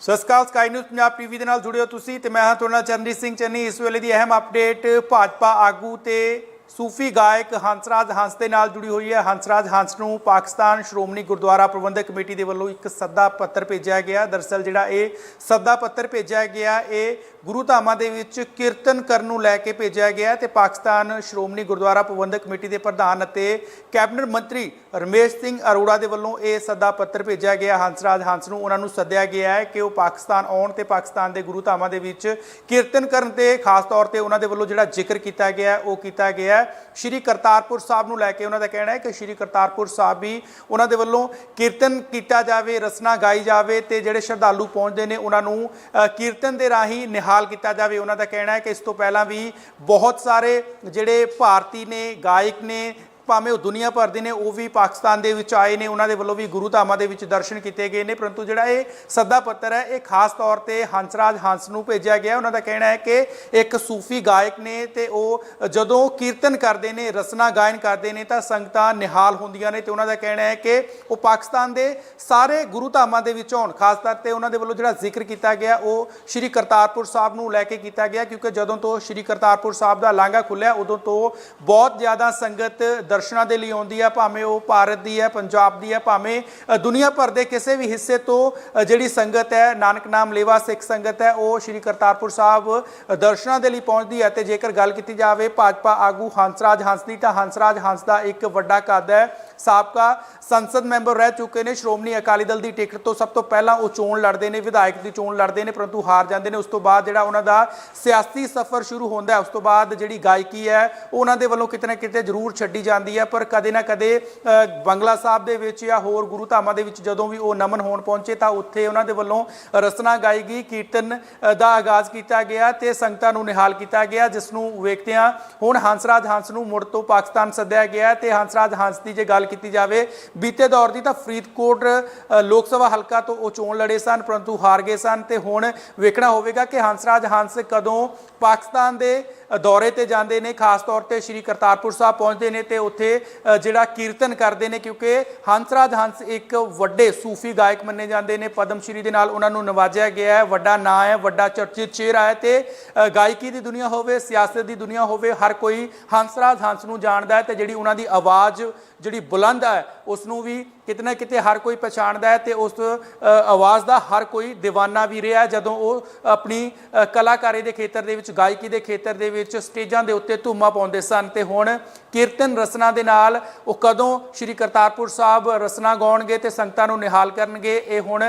ਸਤਿ ਸ਼੍ਰੀ ਅਕਾਲ ਸਕਾਈ ਨਿਊਜ਼ ਪੰਜਾਬ ਟੀਵੀ ਦੇ ਨਾਲ ਜੁੜੇ ਹੋ ਤੁਸੀਂ ਤੇ ਮੈਂ ਹਾਂ ਤੁਹਾਡਾ ਨਾਲ ਚਰਨਜੀਤ ਸਿੰਘ ਚੰਨੀ। ਇਸ ਵੇਲੇ ਦੀ ਅਹਿਮ ਅਪਡੇਟ ਭਾਜਪਾ ਆਗੂ ਤੇ ਸੂਫੀ ਗਾਇਕ ਹੰਸਰਾਜ ਹੰਸ ਦੇ ਨਾਲ ਜੁੜੀ ਹੋਈ ਹੈ। ਹੰਸਰਾਜ ਹੰਸ ਨੂੰ ਪਾਕਿਸਤਾਨ ਸ਼੍ਰੋਮਣੀ ਗੁਰਦੁਆਰਾ ਪ੍ਰਬੰਧਕ ਕਮੇਟੀ ਦੇ ਵੱਲੋਂ ਇੱਕ ਸੱਦਾ ਪੱਤਰ ਭੇਜਿਆ ਗਿਆ। ਦਰਸਲ ਜਿਹੜਾ ਇਹ ਸੱਦਾ ਪੱਤਰ ਭੇਜਿਆ ਗਿਆ, ਇਹ ਗੁਰੂ ਧਾਮਾਂ ਦੇ ਵਿੱਚ ਕੀਰਤਨ ਕਰਨ ਨੂੰ ਲੈ ਕੇ ਭੇਜਿਆ ਗਿਆ ਤੇ ਪਾਕਿਸਤਾਨ ਸ਼੍ਰੋਮਣੀ ਗੁਰਦੁਆਰਾ ਪ੍ਰਬੰਧਕ ਕਮੇਟੀ ਦੇ ਪ੍ਰਧਾਨ ਅਤੇ ਕੈਬਨਿਟ ਮੰਤਰੀ ਰਮੇਸ਼ ਸਿੰਘ ਅਰੋੜਾ ਦੇ ਵੱਲੋਂ ਇਹ ਸੱਦਾ ਪੱਤਰ ਭੇਜਿਆ ਗਿਆ। ਹੰਸਰਾਜ ਹੰਸ ਨੂੰ ਉਹਨਾਂ ਨੂੰ ਸੱਦਿਆ ਗਿਆ ਹੈ ਕਿ ਉਹ ਪਾਕਿਸਤਾਨ ਆਉਣ ਤੇ ਪਾਕਿਸਤਾਨ ਦੇ ਗੁਰੂ ਧਾਮਾਂ ਦੇ ਵਿੱਚ ਕੀਰਤਨ ਕਰਨ ਤੇ ਖਾਸ ਤੌਰ ਤੇ ਉਹਨਾਂ ਦੇ ਵੱਲੋਂ ਜਿਹੜਾ ਜ਼ਿਕਰ ਕੀਤਾ ਗਿਆ, ਉਹ ਕੀਤਾ ਗਿਆ ਹੈ। ਸ਼੍ਰੀ ਕਰਤਾਰਪੁਰ ਸਾਹਿਬ ਨੂੰ ਲੈ ਕੇ ਉਹਨਾਂ ਦਾ ਕਹਿਣਾ ਹੈ ਕਿ ਸ਼੍ਰੀ ਕਰਤਾਰਪੁਰ ਸਾਹਿਬ ਵੀ ਉਹਨਾਂ ਦੇ ਵੱਲੋਂ ਕੀਰਤਨ ਕੀਤਾ ਜਾਵੇ, ਰਸਨਾ ਗਾਈ ਜਾਵੇ ਤੇ ਜਿਹੜੇ ਸ਼ਰਧਾਲੂ ਪਹੁੰਚਦੇ ਨੇ ਉਹਨਾਂ ਨੂੰ ਕੀਰਤਨ ਦੇ ਰਾਹੀਂ ਨਿਹਾਲ ਕੀਤਾ ਜਾਵੇ ਉਹਨਾਂ ਦਾ ਕਹਿਣਾ ਹੈ ਕਿ ਇਸ ਤੋਂ ਪਹਿਲਾਂ ਵੀ ਬਹੁਤ ਸਾਰੇ ਜਿਹੜੇ ਭਾਰਤੀ ਨੇ, ਗਾਇਕ ਨੇ ਭਾਵੇਂ ਉਹ ਦੁਨੀਆ ਭਰ ਦੇ ਨੇ, ਉਹ ਵੀ ਪਾਕਿਸਤਾਨ ਦੇ ਵਿੱਚ ਆਏ ਨੇ, ਉਹਨਾਂ ਦੇ ਵੱਲੋਂ ਵੀ ਗੁਰੂ ਧਾਮਾਂ ਦੇ ਵਿੱਚ ਦਰਸ਼ਨ ਕੀਤੇ ਗਏ ਨੇ, ਪਰੰਤੂ ਜਿਹੜਾ ਇਹ ਸੱਦਾ ਪੱਤਰ ਹੈ, ਇਹ ਖਾਸ ਤੌਰ ਤੇ ਹੰਸਰਾਜ ਹੰਸ ਨੂੰ ਭੇਜਿਆ ਗਿਆ। ਉਹਨਾਂ ਦਾ ਕਹਿਣਾ ਹੈ ਕਿ ਇੱਕ ਸੂਫੀ ਗਾਇਕ ਨੇ ਤੇ ਉਹ ਜਦੋਂ ਕੀਰਤਨ ਕਰਦੇ ਨੇ, ਰਸਨਾ ਗਾਇਨ ਕਰਦੇ ਨੇ, ਤਾਂ ਸੰਗਤਾਂ ਨਿਹਾਲ ਹੁੰਦੀਆਂ ਨੇ ਤੇ ਉਹਨਾਂ ਦਾ ਕਹਿਣਾ ਹੈ ਕਿ ਉਹ ਪਾਕਿਸਤਾਨ ਦੇ ਸਾਰੇ ਗੁਰੂ ਧਾਮਾਂ ਦੇ ਵਿੱਚ ਹੋਣ। ਖਾਸ ਤੌਰ ਤੇ ਉਹਨਾਂ ਦੇ ਵੱਲੋਂ ਜਿਹੜਾ ਜ਼ਿਕਰ ਕੀਤਾ ਗਿਆ, ਉਹ ਸ਼੍ਰੀ ਕਰਤਾਰਪੁਰ ਸਾਹਿਬ ਨੂੰ ਲੈ ਕੇ ਕੀਤਾ ਗਿਆ, ਕਿਉਂਕਿ ਜਦੋਂ ਤੋਂ ਸ਼੍ਰੀ ਕਰਤਾਰਪੁਰ ਸਾਹਿਬ ਦਾ ਲਾਂਘਾ ਖੁੱਲਿਆ, ਉਦੋਂ ਤੋਂ ਬਹੁਤ ਜ਼ਿਆਦਾ ਸੰਗਤ ਦਰਸ਼ਨਾਂ ਦੇ ਲਈ ਆਉਂਦੀ ਹੈ, ਭਾਵੇਂ ਉਹ ਭਾਰਤ ਦੀ ਹੈ, ਪੰਜਾਬ ਦੀ ਹੈ, ਭਾਵੇਂ ਦੁਨੀਆ ਭਰ ਦੇ ਕਿਸੇ ਵੀ ਹਿੱਸੇ ਤੋਂ ਜਿਹੜੀ ਸੰਗਤ ਹੈ, ਨਾਨਕ ਨਾਮ ਲੇਵਾ ਸਿੱਖ ਸੰਗਤ ਹੈ, ਉਹ ਸ਼੍ਰੀ ਕਰਤਾਰਪੁਰ ਸਾਹਿਬ ਦਰਸ਼ਨਾਂ ਦੇ ਲਈ ਪਹੁੰਚਦੀ ਹੈ ਤੇ ਜੇਕਰ ਗੱਲ ਕੀਤੀ ਜਾਵੇ, ਭਾਜਪਾ ਆਗੂ ਹੰਸਰਾਜ ਹੰਸ ਦੀ ਤਾਂ ਹੰਸਰਾਜ ਹੰਸ ਦਾ ਇੱਕ ਵੱਡਾ ਕੱਦ ਹੈ, ਸਾਬਕਾ ਸੰਸਦ ਮੈਂਬਰ ਰਹਿ ਚੁੱਕੇ ਨੇ, ਸ਼੍ਰੋਮਣੀ ਅਕਾਲੀ ਦਲ ਦੀ ਟਿਕਟ ਤੋਂ ਸਭ ਤੋਂ ਪਹਿਲਾਂ ਉਹ ਚੋਣ ਲੜਦੇ ਨੇ, ਵਿਧਾਇਕ ਦੀ ਚੋਣ ਲੜਦੇ ਨੇ, ਪਰੰਤੂ ਹਾਰ ਜਾਂਦੇ ਨੇ, ਉਸ ਤੋਂ ਬਾਅਦ ਜਿਹੜਾ ਉਹਨਾਂ ਦਾ ਸਿਆਸੀ ਸਫ਼ਰ ਸ਼ੁਰੂ ਹੁੰਦਾ ਹੈ, ਉਸ ਤੋਂ ਬਾਅਦ ਜਿਹੜੀ ਗਾਇਕੀ ਹੈ, ਉਹਨਾਂ ਦੇ ਵੱਲੋਂ ਕਿਤੇ ਨਾ ਕਿਤੇ ਜ਼ਰੂਰ ਛੱਡੀ ਜਾਂਦੀ ਹੈ ਪਰ ਕਦੇ ਨਾ ਕਦੇ ਬੰਗਲਾ ਸਾਹਿਬ ਦੇ ਵਿੱਚ ਜਾਂ ਹੋਰ ਗੁਰੂ ਧਾਮਾਂ ਦੇ ਵਿੱਚ ਜਦੋਂ ਵੀ ਉਹ ਨਮਨ ਹੋਣ ਪਹੁੰਚੇ ਤਾਂ ਉੱਥੇ ਉਹਨਾਂ ਦੇ ਵੱਲੋਂ ਰਸਨਾ ਗਾਈ ਗਈ ਕੀਰਤਨ ਦਾ ਆਗਾਜ਼ ਕੀਤਾ ਗਿਆ ਤੇ ਸੰਗਤਾਂ ਨੂੰ ਨਿਹਾਲ ਕੀਤਾ ਗਿਆ, ਜਿਸ ਨੂੰ ਵੇਖਦਿਆਂ ਹੁਣ ਹੰਸਰਾਜ ਹੰਸ ਨੂੰ ਮੁੜ ਤੋਂ ਪਾਕਿਸਤਾਨ ਸੱਦਿਆ ਗਿਆ ਤੇ ਹੰਸਰਾਜ ਹੰਸ ਦੀ ਜੇ ਗੱਲ ਕੀਤੀ ਜਾਵੇ, ਬੀਤੇ ਦੌਰ ਦੀ ਤਾਂ ਫਰੀਦਕੋਟ ਲੋਕ ਸਭਾ ਹਲਕਾ ਤੋਂ ਉਹ ਚੋਣ ਲੜੇ ਸਨ, ਪਰੰਤੂ ਹਾਰ ਗਏ ਸਨ ਤੇ ਹੁਣ ਵੇਖਣਾ ਹੋਵੇਗਾ ਕਿ ਹੰਸਰਾਜ ਹੰਸ ਕਦੋਂ ਪਾਕਿਸਤਾਨ ਦੇ ਦੌਰੇ ਤੇ ਜਾਂਦੇ ਨੇ, ਖਾਸ ਤੌਰ ਤੇ ਸ਼੍ਰੀ ਕਰਤਾਰਪੁਰ ਸਾਹਿਬ ਪਹੁੰਚਦੇ ਨੇ ਤੇ ਉੱਥੇ ਜਿਹੜਾ ਕੀਰਤਨ ਕਰਦੇ ਨੇ ਕਿਉਂਕਿ ਹੰਸਰਾਜ ਹੰਸ ਇੱਕ ਵੱਡੇ ਸੂਫੀ ਗਾਇਕ ਮੰਨੇ ਜਾਂਦੇ ਨੇ, ਪਦਮ ਸ਼੍ਰੀ ਦੇ ਨਾਲ ਉਹਨਾਂ ਨੂੰ ਨਵਾਜਿਆ ਗਿਆ ਹੈ, ਵੱਡਾ ਨਾਂ ਹੈ, ਵੱਡਾ ਚਰਚਿਤ ਚਿਹਰਾ ਹੈ ਤੇ ਗਾਇਕੀ ਦੀ ਦੁਨੀਆ ਹੋਵੇ, ਸਿਆਸਤ ਦੀ ਦੁਨੀਆ ਹੋਵੇ, ਹਰ ਕੋਈ ਹੰਸਰਾਜ ਹੰਸ ਨੂੰ ਜਾਣਦਾ ਹੈ ਤੇ ਜਿਹੜੀ ਉਹਨਾਂ ਦੀ ਆਵਾਜ਼ ਜਿਹੜੀ ਬੁਲੰਦ ਹੈ ਉਸ ਨੂੰ ਵੀ ਕਿਤੇ ਨਾ ਕਿਤੇ ਹਰ ਕੋਈ ਪਛਾਣਦਾ ਹੈ ਤੇ ਉਸ ਆਵਾਜ਼ ਦਾ ਹਰ ਕੋਈ دیਵਾਨਾ ਵੀ ਰਿਹਾ ਜਦੋਂ ਉਹ ਆਪਣੀ ਕਲਾਕਾਰੀ ਦੇ ਖੇਤਰ ਦੇ ਵਿੱਚ, ਗਾਇਕੀ ਦੇ ਖੇਤਰ ਦੇ ਵਿੱਚ ਸਟੇਜਾਂ ਦੇ ਉੱਤੇ ਧੂਮਾ ਪਾਉਂਦੇ ਸਨ ਤੇ ਹੁਣ ਕੀਰਤਨ ਰਸਨਾ ਦੇ ਨਾਲ ਉਹ ਕਦੋਂ ਸ਼੍ਰੀ ਕਰਤਾਰਪੁਰ ਸਾਹਿਬ ਰਸਨਾ ਗਾਉਣਗੇ ਤੇ ਸੰਗਤਾਂ ਨੂੰ ਨਿਹਾਲ ਕਰਨਗੇ, ਇਹ ਹੁਣ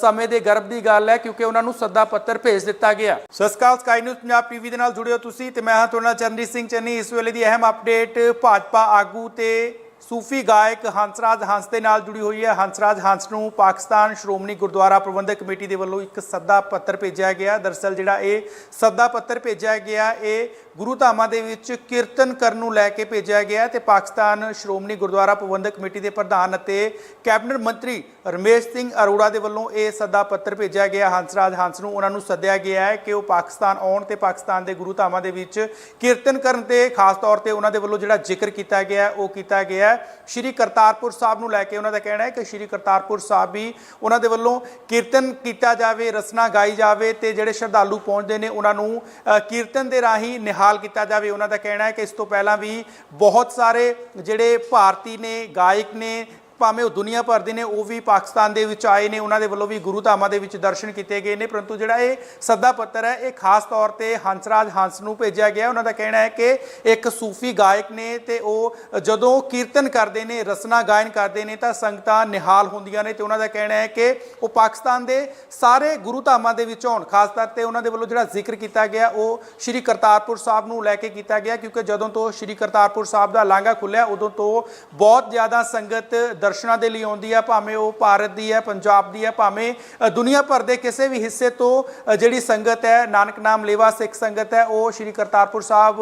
ਸਮੇਂ ਦੇ ਗਰਭ ਦੀ ਗੱਲ ਹੈ ਕਿਉਂਕਿ ਉਹਨਾਂ ਨੂੰ ਸੱਦਾ ਪੱਤਰ ਭੇਜ ਦਿੱਤਾ ਗਿਆ। ਸਤਿ ਸ਼੍ਰੀ ਅਕਾਲ, ਸਕਾਈ ਨਿਊਜ਼ ਪੰਜਾਬ ਟੀਵੀ ਦੇ ਨਾਲ ਜੁੜਿਓ ਤੁਸੀਂ ਤੇ ਮੈਂ ਹਾਂ ਤੁਹਾਡਾ ਨਾਲ ਚਰਨਜੀਤ ਸਿੰਘ ਚੰਨੀ। ਇਸ ਵੇਲੇ ਦੀ ਅਹਿਮ ਅਪਡੇਟ ਭਾਜਪਾ ਆਗੂ ਤੇ ਸੂਫੀ ਗਾਇਕ ਹੰਸਰਾਜ ਹੰਸ ਦੇ ਨਾਲ ਜੁੜੀ ਹੋਈ ਹੈ। ਹੰਸਰਾਜ ਹੰਸ ਨੂੰ ਪਾਕਿਸਤਾਨ ਸ਼੍ਰੋਮਣੀ ਗੁਰਦੁਆਰਾ ਪ੍ਰਬੰਧਕ ਕਮੇਟੀ ਦੇ ਵੱਲੋਂ ਇੱਕ ਸੱਦਾ ਪੱਤਰ ਭੇਜਿਆ ਗਿਆ। ਦਰਸਲ ਜਿਹੜਾ ਇਹ ਸੱਦਾ ਪੱਤਰ ਭੇਜਿਆ ਗਿਆ, ਇਹ ਗੁਰੂ ਧਾਮਾਂ ਦੇ ਵਿੱਚ ਕੀਰਤਨ ਕਰਨ ਨੂੰ ਲੈ ਕੇ ਭੇਜਿਆ ਗਿਆ ਤੇ ਪਾਕਿਸਤਾਨ ਸ਼੍ਰੋਮਣੀ ਗੁਰਦੁਆਰਾ ਪ੍ਰਬੰਧਕ ਕਮੇਟੀ ਦੇ ਪ੍ਰਧਾਨ ਅਤੇ ਕੈਬਨਿਟ ਮੰਤਰੀ ਰਮੇਸ਼ ਸਿੰਘ ਅਰੋੜਾ ਦੇ ਵੱਲੋਂ ਇਹ ਸੱਦਾ ਪੱਤਰ ਭੇਜਿਆ ਗਿਆ। ਹੰਸਰਾਜ ਹੰਸ ਨੂੰ ਉਹਨਾਂ ਨੂੰ ਸੱਦਿਆ ਗਿਆ ਹੈ ਕਿ ਉਹ ਪਾਕਿਸਤਾਨ ਆਉਣ ਤੇ ਪਾਕਿਸਤਾਨ ਦੇ ਗੁਰੂ ਧਾਮਾਂ ਦੇ ਵਿੱਚ ਕੀਰਤਨ ਕਰਨ ਤੇ ਖਾਸ ਤੌਰ ਤੇ ਉਹਨਾਂ ਦੇ ਵੱਲੋਂ ਜਿਹੜਾ ਜ਼ਿਕਰ ਕੀਤਾ ਗਿਆ, ਉਹ ਕੀਤਾ ਗਿਆ ਸ਼੍ਰੀ ਕਰਤਾਰਪੁਰ ਸਾਹਿਬ ਨੂੰ ਲੈ ਕੇ ਉਹਨਾਂ ਦਾ ਕਹਿਣਾ ਹੈ ਕਿ ਸ਼੍ਰੀ ਕਰਤਾਰਪੁਰ ਸਾਹਿਬ ਵੀ ਉਹਨਾਂ ਦੇ ਵੱਲੋਂ ਕੀਰਤਨ ਕੀਤਾ ਜਾਵੇ ਰਸਨਾ ਗਾਈ ਜਾਵੇ ਤੇ ਜਿਹੜੇ ਸ਼ਰਧਾਲੂ ਪਹੁੰਚਦੇ ਨੇ ਉਹਨਾਂ ਨੂੰ ਅ, ਕੀਰਤਨ ਦੇ ਰਾਹੀਂ ਨਿਹਾਲ ਕੀਤਾ ਜਾਵੇ। ਉਹਨਾਂ ਦਾ ਕਹਿਣਾ ਹੈ ਕਿ ਇਸ ਤੋਂ ਪਹਿਲਾਂ ਵੀ ਬਹੁਤ ਸਾਰੇ ਜਿਹੜੇ ਭਾਰਤੀ ਨੇ ਗਾਇਕ ਨੇ ਭਾਵੇਂ ਉਹ ਦੁਨੀਆ ਭਰ ਦੇ ਨੇ, ਉਹ ਵੀ ਪਾਕਿਸਤਾਨ ਦੇ ਵਿੱਚ ਆਏ ਨੇ, ਉਹਨਾਂ ਦੇ ਵੱਲੋਂ ਵੀ ਗੁਰੂ ਧਾਮਾਂ ਦੇ ਵਿੱਚ ਦਰਸ਼ਨ ਕੀਤੇ ਗਏ ਨੇ, ਪਰੰਤੂ ਜਿਹੜਾ ਇਹ ਸੱਦਾ ਪੱਤਰ ਹੈ, ਇਹ ਖਾਸ ਤੌਰ ਤੇ ਹੰਸਰਾਜ ਹੰਸ ਨੂੰ ਭੇਜਿਆ ਗਿਆ। ਉਹਨਾਂ ਦਾ ਕਹਿਣਾ ਹੈ ਕਿ ਇੱਕ ਸੂਫੀ ਗਾਇਕ ਨੇ ਤੇ ਉਹ ਜਦੋਂ ਕੀਰਤਨ ਕਰਦੇ ਨੇ, ਰਸਨਾ ਗਾਇਨ ਕਰਦੇ ਨੇ, ਤਾਂ ਸੰਗਤਾਂ ਨਿਹਾਲ ਹੁੰਦੀਆਂ ਨੇ ਤੇ ਉਹਨਾਂ ਦਾ ਕਹਿਣਾ ਹੈ ਕਿ ਉਹ ਪਾਕਿਸਤਾਨ ਦੇ ਸਾਰੇ ਗੁਰੂ ਧਾਮਾਂ ਦੇ ਵਿੱਚ ਹੋਣ ਖਾਸ ਤੌਰ ਤੇ ਉਹਨਾਂ ਦੇ ਵੱਲੋਂ ਜਿਹੜਾ ਜ਼ਿਕਰ ਕੀਤਾ ਗਿਆ, ਉਹ ਸ਼੍ਰੀ ਕਰਤਾਰਪੁਰ ਸਾਹਿਬ ਨੂੰ ਲੈ ਕੇ ਕੀਤਾ ਗਿਆ, ਕਿਉਂਕਿ ਜਦੋਂ ਤੋਂ ਸ਼੍ਰੀ ਕਰਤਾਰਪੁਰ ਸਾਹਿਬ ਦਾ ਲਾਂਘਾ ਖੁੱਲਿਆ, ਉਦੋਂ ਤੋਂ ਬਹੁਤ ਜ਼ਿਆਦਾ ਸੰਗਤ ਦਰਸ਼ਨਾਂ ਦੇ ਲਈ ਆਉਂਦੀ ਹੈ, ਭਾਵੇਂ ਉਹ ਭਾਰਤ ਦੀ ਹੈ, ਪੰਜਾਬ ਦੀ ਹੈ, ਭਾਵੇਂ ਦੁਨੀਆ ਭਰ ਦੇ ਕਿਸੇ ਵੀ ਹਿੱਸੇ ਤੋਂ ਜਿਹੜੀ ਸੰਗਤ ਹੈ, ਨਾਨਕ ਨਾਮ ਲੇਵਾ ਸਿੱਖ ਸੰਗਤ ਹੈ, ਉਹ ਸ਼੍ਰੀ ਕਰਤਾਰਪੁਰ ਸਾਹਿਬ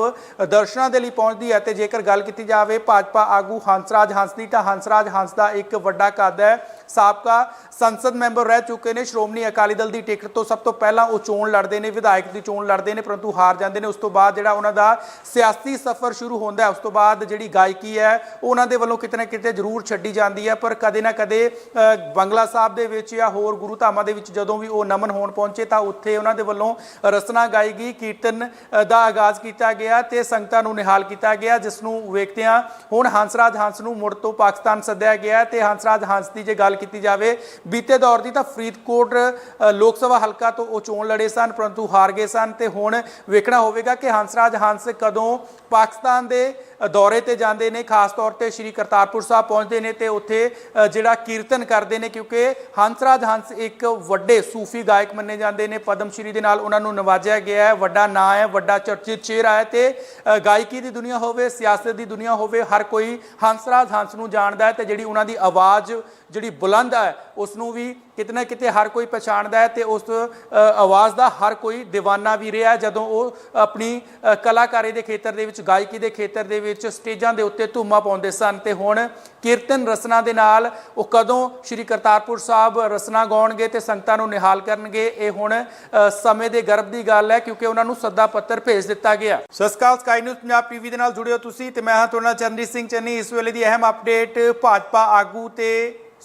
ਦਰਸ਼ਨਾਂ ਦੇ ਲਈ ਪਹੁੰਚਦੀ ਹੈ। ਤੇ ਜੇਕਰ ਗੱਲ ਕੀਤੀ ਜਾਵੇ, ਭਾਜਪਾ ਆਗੂ ਹੰਸਰਾਜ ਹੰਸ ਦੀ ਤਾਂ ਹੰਸਰਾਜ ਹੰਸ ਦਾ ਇੱਕ ਵੱਡਾ ਕੱਦ ਹੈ। ਸਾਬਕਾ ਸੰਸਦ ਮੈਂਬਰ ਰਹਿ ਚੁੱਕੇ ਨੇ, ਸ਼੍ਰੋਮਣੀ ਅਕਾਲੀ ਦਲ ਦੀ ਟਿਕਟ ਤੋਂ ਸਭ ਤੋਂ ਪਹਿਲਾਂ ਉਹ ਚੋਣ ਲੜਦੇ ਨੇ, ਵਿਧਾਇਕ ਦੀ ਚੋਣ ਲੜਦੇ ਨੇ, ਪਰੰਤੂ ਹਾਰ ਜਾਂਦੇ ਨੇ। ਉਸ ਤੋਂ ਬਾਅਦ ਜਿਹੜਾ ਉਹਨਾਂ ਦਾ ਸਿਆਸੀ ਸਫ਼ਰ ਸ਼ੁਰੂ ਹੁੰਦਾ ਹੈ, ਉਸ ਤੋਂ ਬਾਅਦ ਜਿਹੜੀ ਗਾਇਕੀ ਹੈ, ਉਹਨਾਂ ਦੇ ਵੱਲੋਂ ਕਿਤੇ ਨਾ ਕਿਤੇ ਜ਼ਰੂਰ ਛੱਡੀ ਜਾਂਦੀ ਜਾਂਦੀ ਹੈ ਪਰ ਕਦੇ ਨਾ ਕਦੇ ਅ, ਬੰਗਲਾ ਸਾਹਿਬ ਦੇ ਵਿੱਚ ਜਾਂ ਹੋਰ ਗੁਰੂ ਧਾਮਾਂ ਦੇ ਵਿੱਚ ਜਦੋਂ ਵੀ ਉਹ ਨਮਨ ਹੋਣ ਪਹੁੰਚੇ ਤਾਂ ਉੱਥੇ ਉਹਨਾਂ ਦੇ ਵੱਲੋਂ ਰਸਨਾ ਗਾਈ ਗਈ ਕੀਰਤਨ ਦਾ ਆਗਾਜ਼ ਕੀਤਾ ਗਿਆ ਤੇ ਸੰਗਤਾਂ ਨੂੰ ਨਿਹਾਲ ਕੀਤਾ ਗਿਆ ਜਿਸ ਨੂੰ ਵੇਖਦਿਆਂ ਹੁਣ ਹੰਸਰਾਜ ਹੰਸ ਨੂੰ ਮੁੜ ਤੋਂ ਪਾਕਿਸਤਾਨ ਸੱਦਿਆ ਗਿਆ ਹੈ ਤੇ ਹੰਸਰਾਜ ਹੰਸ ਦੀ ਜੇ ਗੱਲ ਕੀਤੀ ਜਾਵੇ ਬੀਤੇ ਦੌਰ ਦੀ ਤਾਂ ਫਰੀਦਕੋਟ ਲੋਕ ਸਭਾ ਹਲਕਾ ਤੋਂ ਉਹ ਚੋਣ ਲੜੇ ਸਨ ਪਰੰਤੂ ਹਾਰ ਗਏ ਸਨ ਤੇ ਹੁਣ ਵੇਖਣਾ ਹੋਵੇਗਾ ਕਿ ਹੰਸਰਾਜ ਹੰਸ ਕਦੋਂ ਪਾਕਿਸਤਾਨ ਦੇ ਦੌਰੇ ਤੇ ਜਾਂਦੇ ਨੇ ਖਾਸ ਤੌਰ ਤੇ ਸ੍ਰੀ ਕਰਤਾਰਪੁਰ ਸਾਹਿਬ ਪਹੁੰਚਦੇ ਨੇ ਤੇ ਉੱਥੇ ਜਿਹੜਾ ਕੀਰਤਨ ਕਰਦੇ ਨੇ ਕਿਉਂਕਿ ਹੰਸਰਾਜ ਹੰਸ ਇੱਕ ਵੱਡੇ ਸੂਫੀ ਗਾਇਕ ਮੰਨੇ ਜਾਂਦੇ ਨੇ। ਪਦਮ ਸ਼੍ਰੀ ਦੇ ਨਾਲ ਉਹਨਾਂ ਨੂੰ ਨਵਾਜਿਆ ਗਿਆ ਹੈ, ਵੱਡਾ ਨਾਂ ਹੈ, ਵੱਡਾ ਚਰਚਿਤ ਚਿਹਰਾ ਹੈ ਤੇ ਗਾਇਕੀ ਦੀ ਦੁਨੀਆ ਹੋਵੇ, ਸਿਆਸਤ ਦੀ ਦੁਨੀਆ ਹੋਵੇ, ਹਰ ਕੋਈ ਹੰਸਰਾਜ ਹੰਸ ਨੂੰ ਜਾਣਦਾ ਹੈ ਤੇ ਜਿਹੜੀ ਉਹਨਾਂ ਦੀ ਆਵਾਜ਼, ਜਿਹੜੀ ਬੁਲੰਦ ਹੈ ਉਸ ਨੂੰ ਵੀ ਕਿਤੇ ਨਾ ਕਿਤੇ ਹਰ ਕੋਈ ਪਛਾਣਦਾ ਹੈ ਤੇ ਉਸ ਆਵਾਜ਼ ਦਾ ਹਰ ਕੋਈ دیਵਾਨਾ ਵੀ ਰਿਹਾ ਜਦੋਂ ਉਹ ਆਪਣੀ ਕਲਾਕਾਰੀ ਦੇ ਖੇਤਰ ਦੇ ਵਿੱਚ, ਗਾਇਕੀ ਦੇ ਖੇਤਰ ਦੇ ਵਿੱਚ ਸਟੇਜਾਂ ਦੇ ਉੱਤੇ ਧੂਮਾ ਪਾਉਂਦੇ ਸਨ ਤੇ ਹੁਣ ਕੀਰਤਨ ਰਸਨਾ ਦੇ ਨਾਲ ਉਹ ਕਦੋਂ ਸ੍ਰੀ ਕਰਤਾਰਪੁਰ ਸਾਹਿਬ ਰਸਨਾ ਗਾਉਣਗੇ ਤੇ ਸੰਗਤਾਂ ਨੂੰ ਨਿਹਾਲ ਕਰਨਗੇ ਇਹ ਹੁਣ ਅ, ਸਮੇਂ ਦੇ ਗਰਭ ਦੀ ਗੱਲ ਹੈ ਕਿਉਂਕਿ ਉਹਨਾਂ ਨੂੰ ਸੱਦਾ ਪੱਤਰ ਭੇਜ ਦਿੱਤਾ ਗਿਆ। ਸਤਿ ਸ਼੍ਰੀ ਅਕਾਲ ਸਕਾਈ ਨਿਊਜ਼ ਪੰਜਾਬ ਟੀਵੀ ਦੇ ਨਾਲ ਜੁੜੇ ਹੋ ਤੁਸੀਂ ਤੇ ਮੈਂ ਹਾਂ ਤੁਹਾਡਾ ਨਾਲ ਚੰਦਰੀ ਸਿੰਘ ਚੰਨੀ। ਇਸ ਵੇਲੇ ਦੀ ਅਹਿਮ ਅਪਡੇਟ ਭਾਜਪਾ ਆਗੂ ਤੇ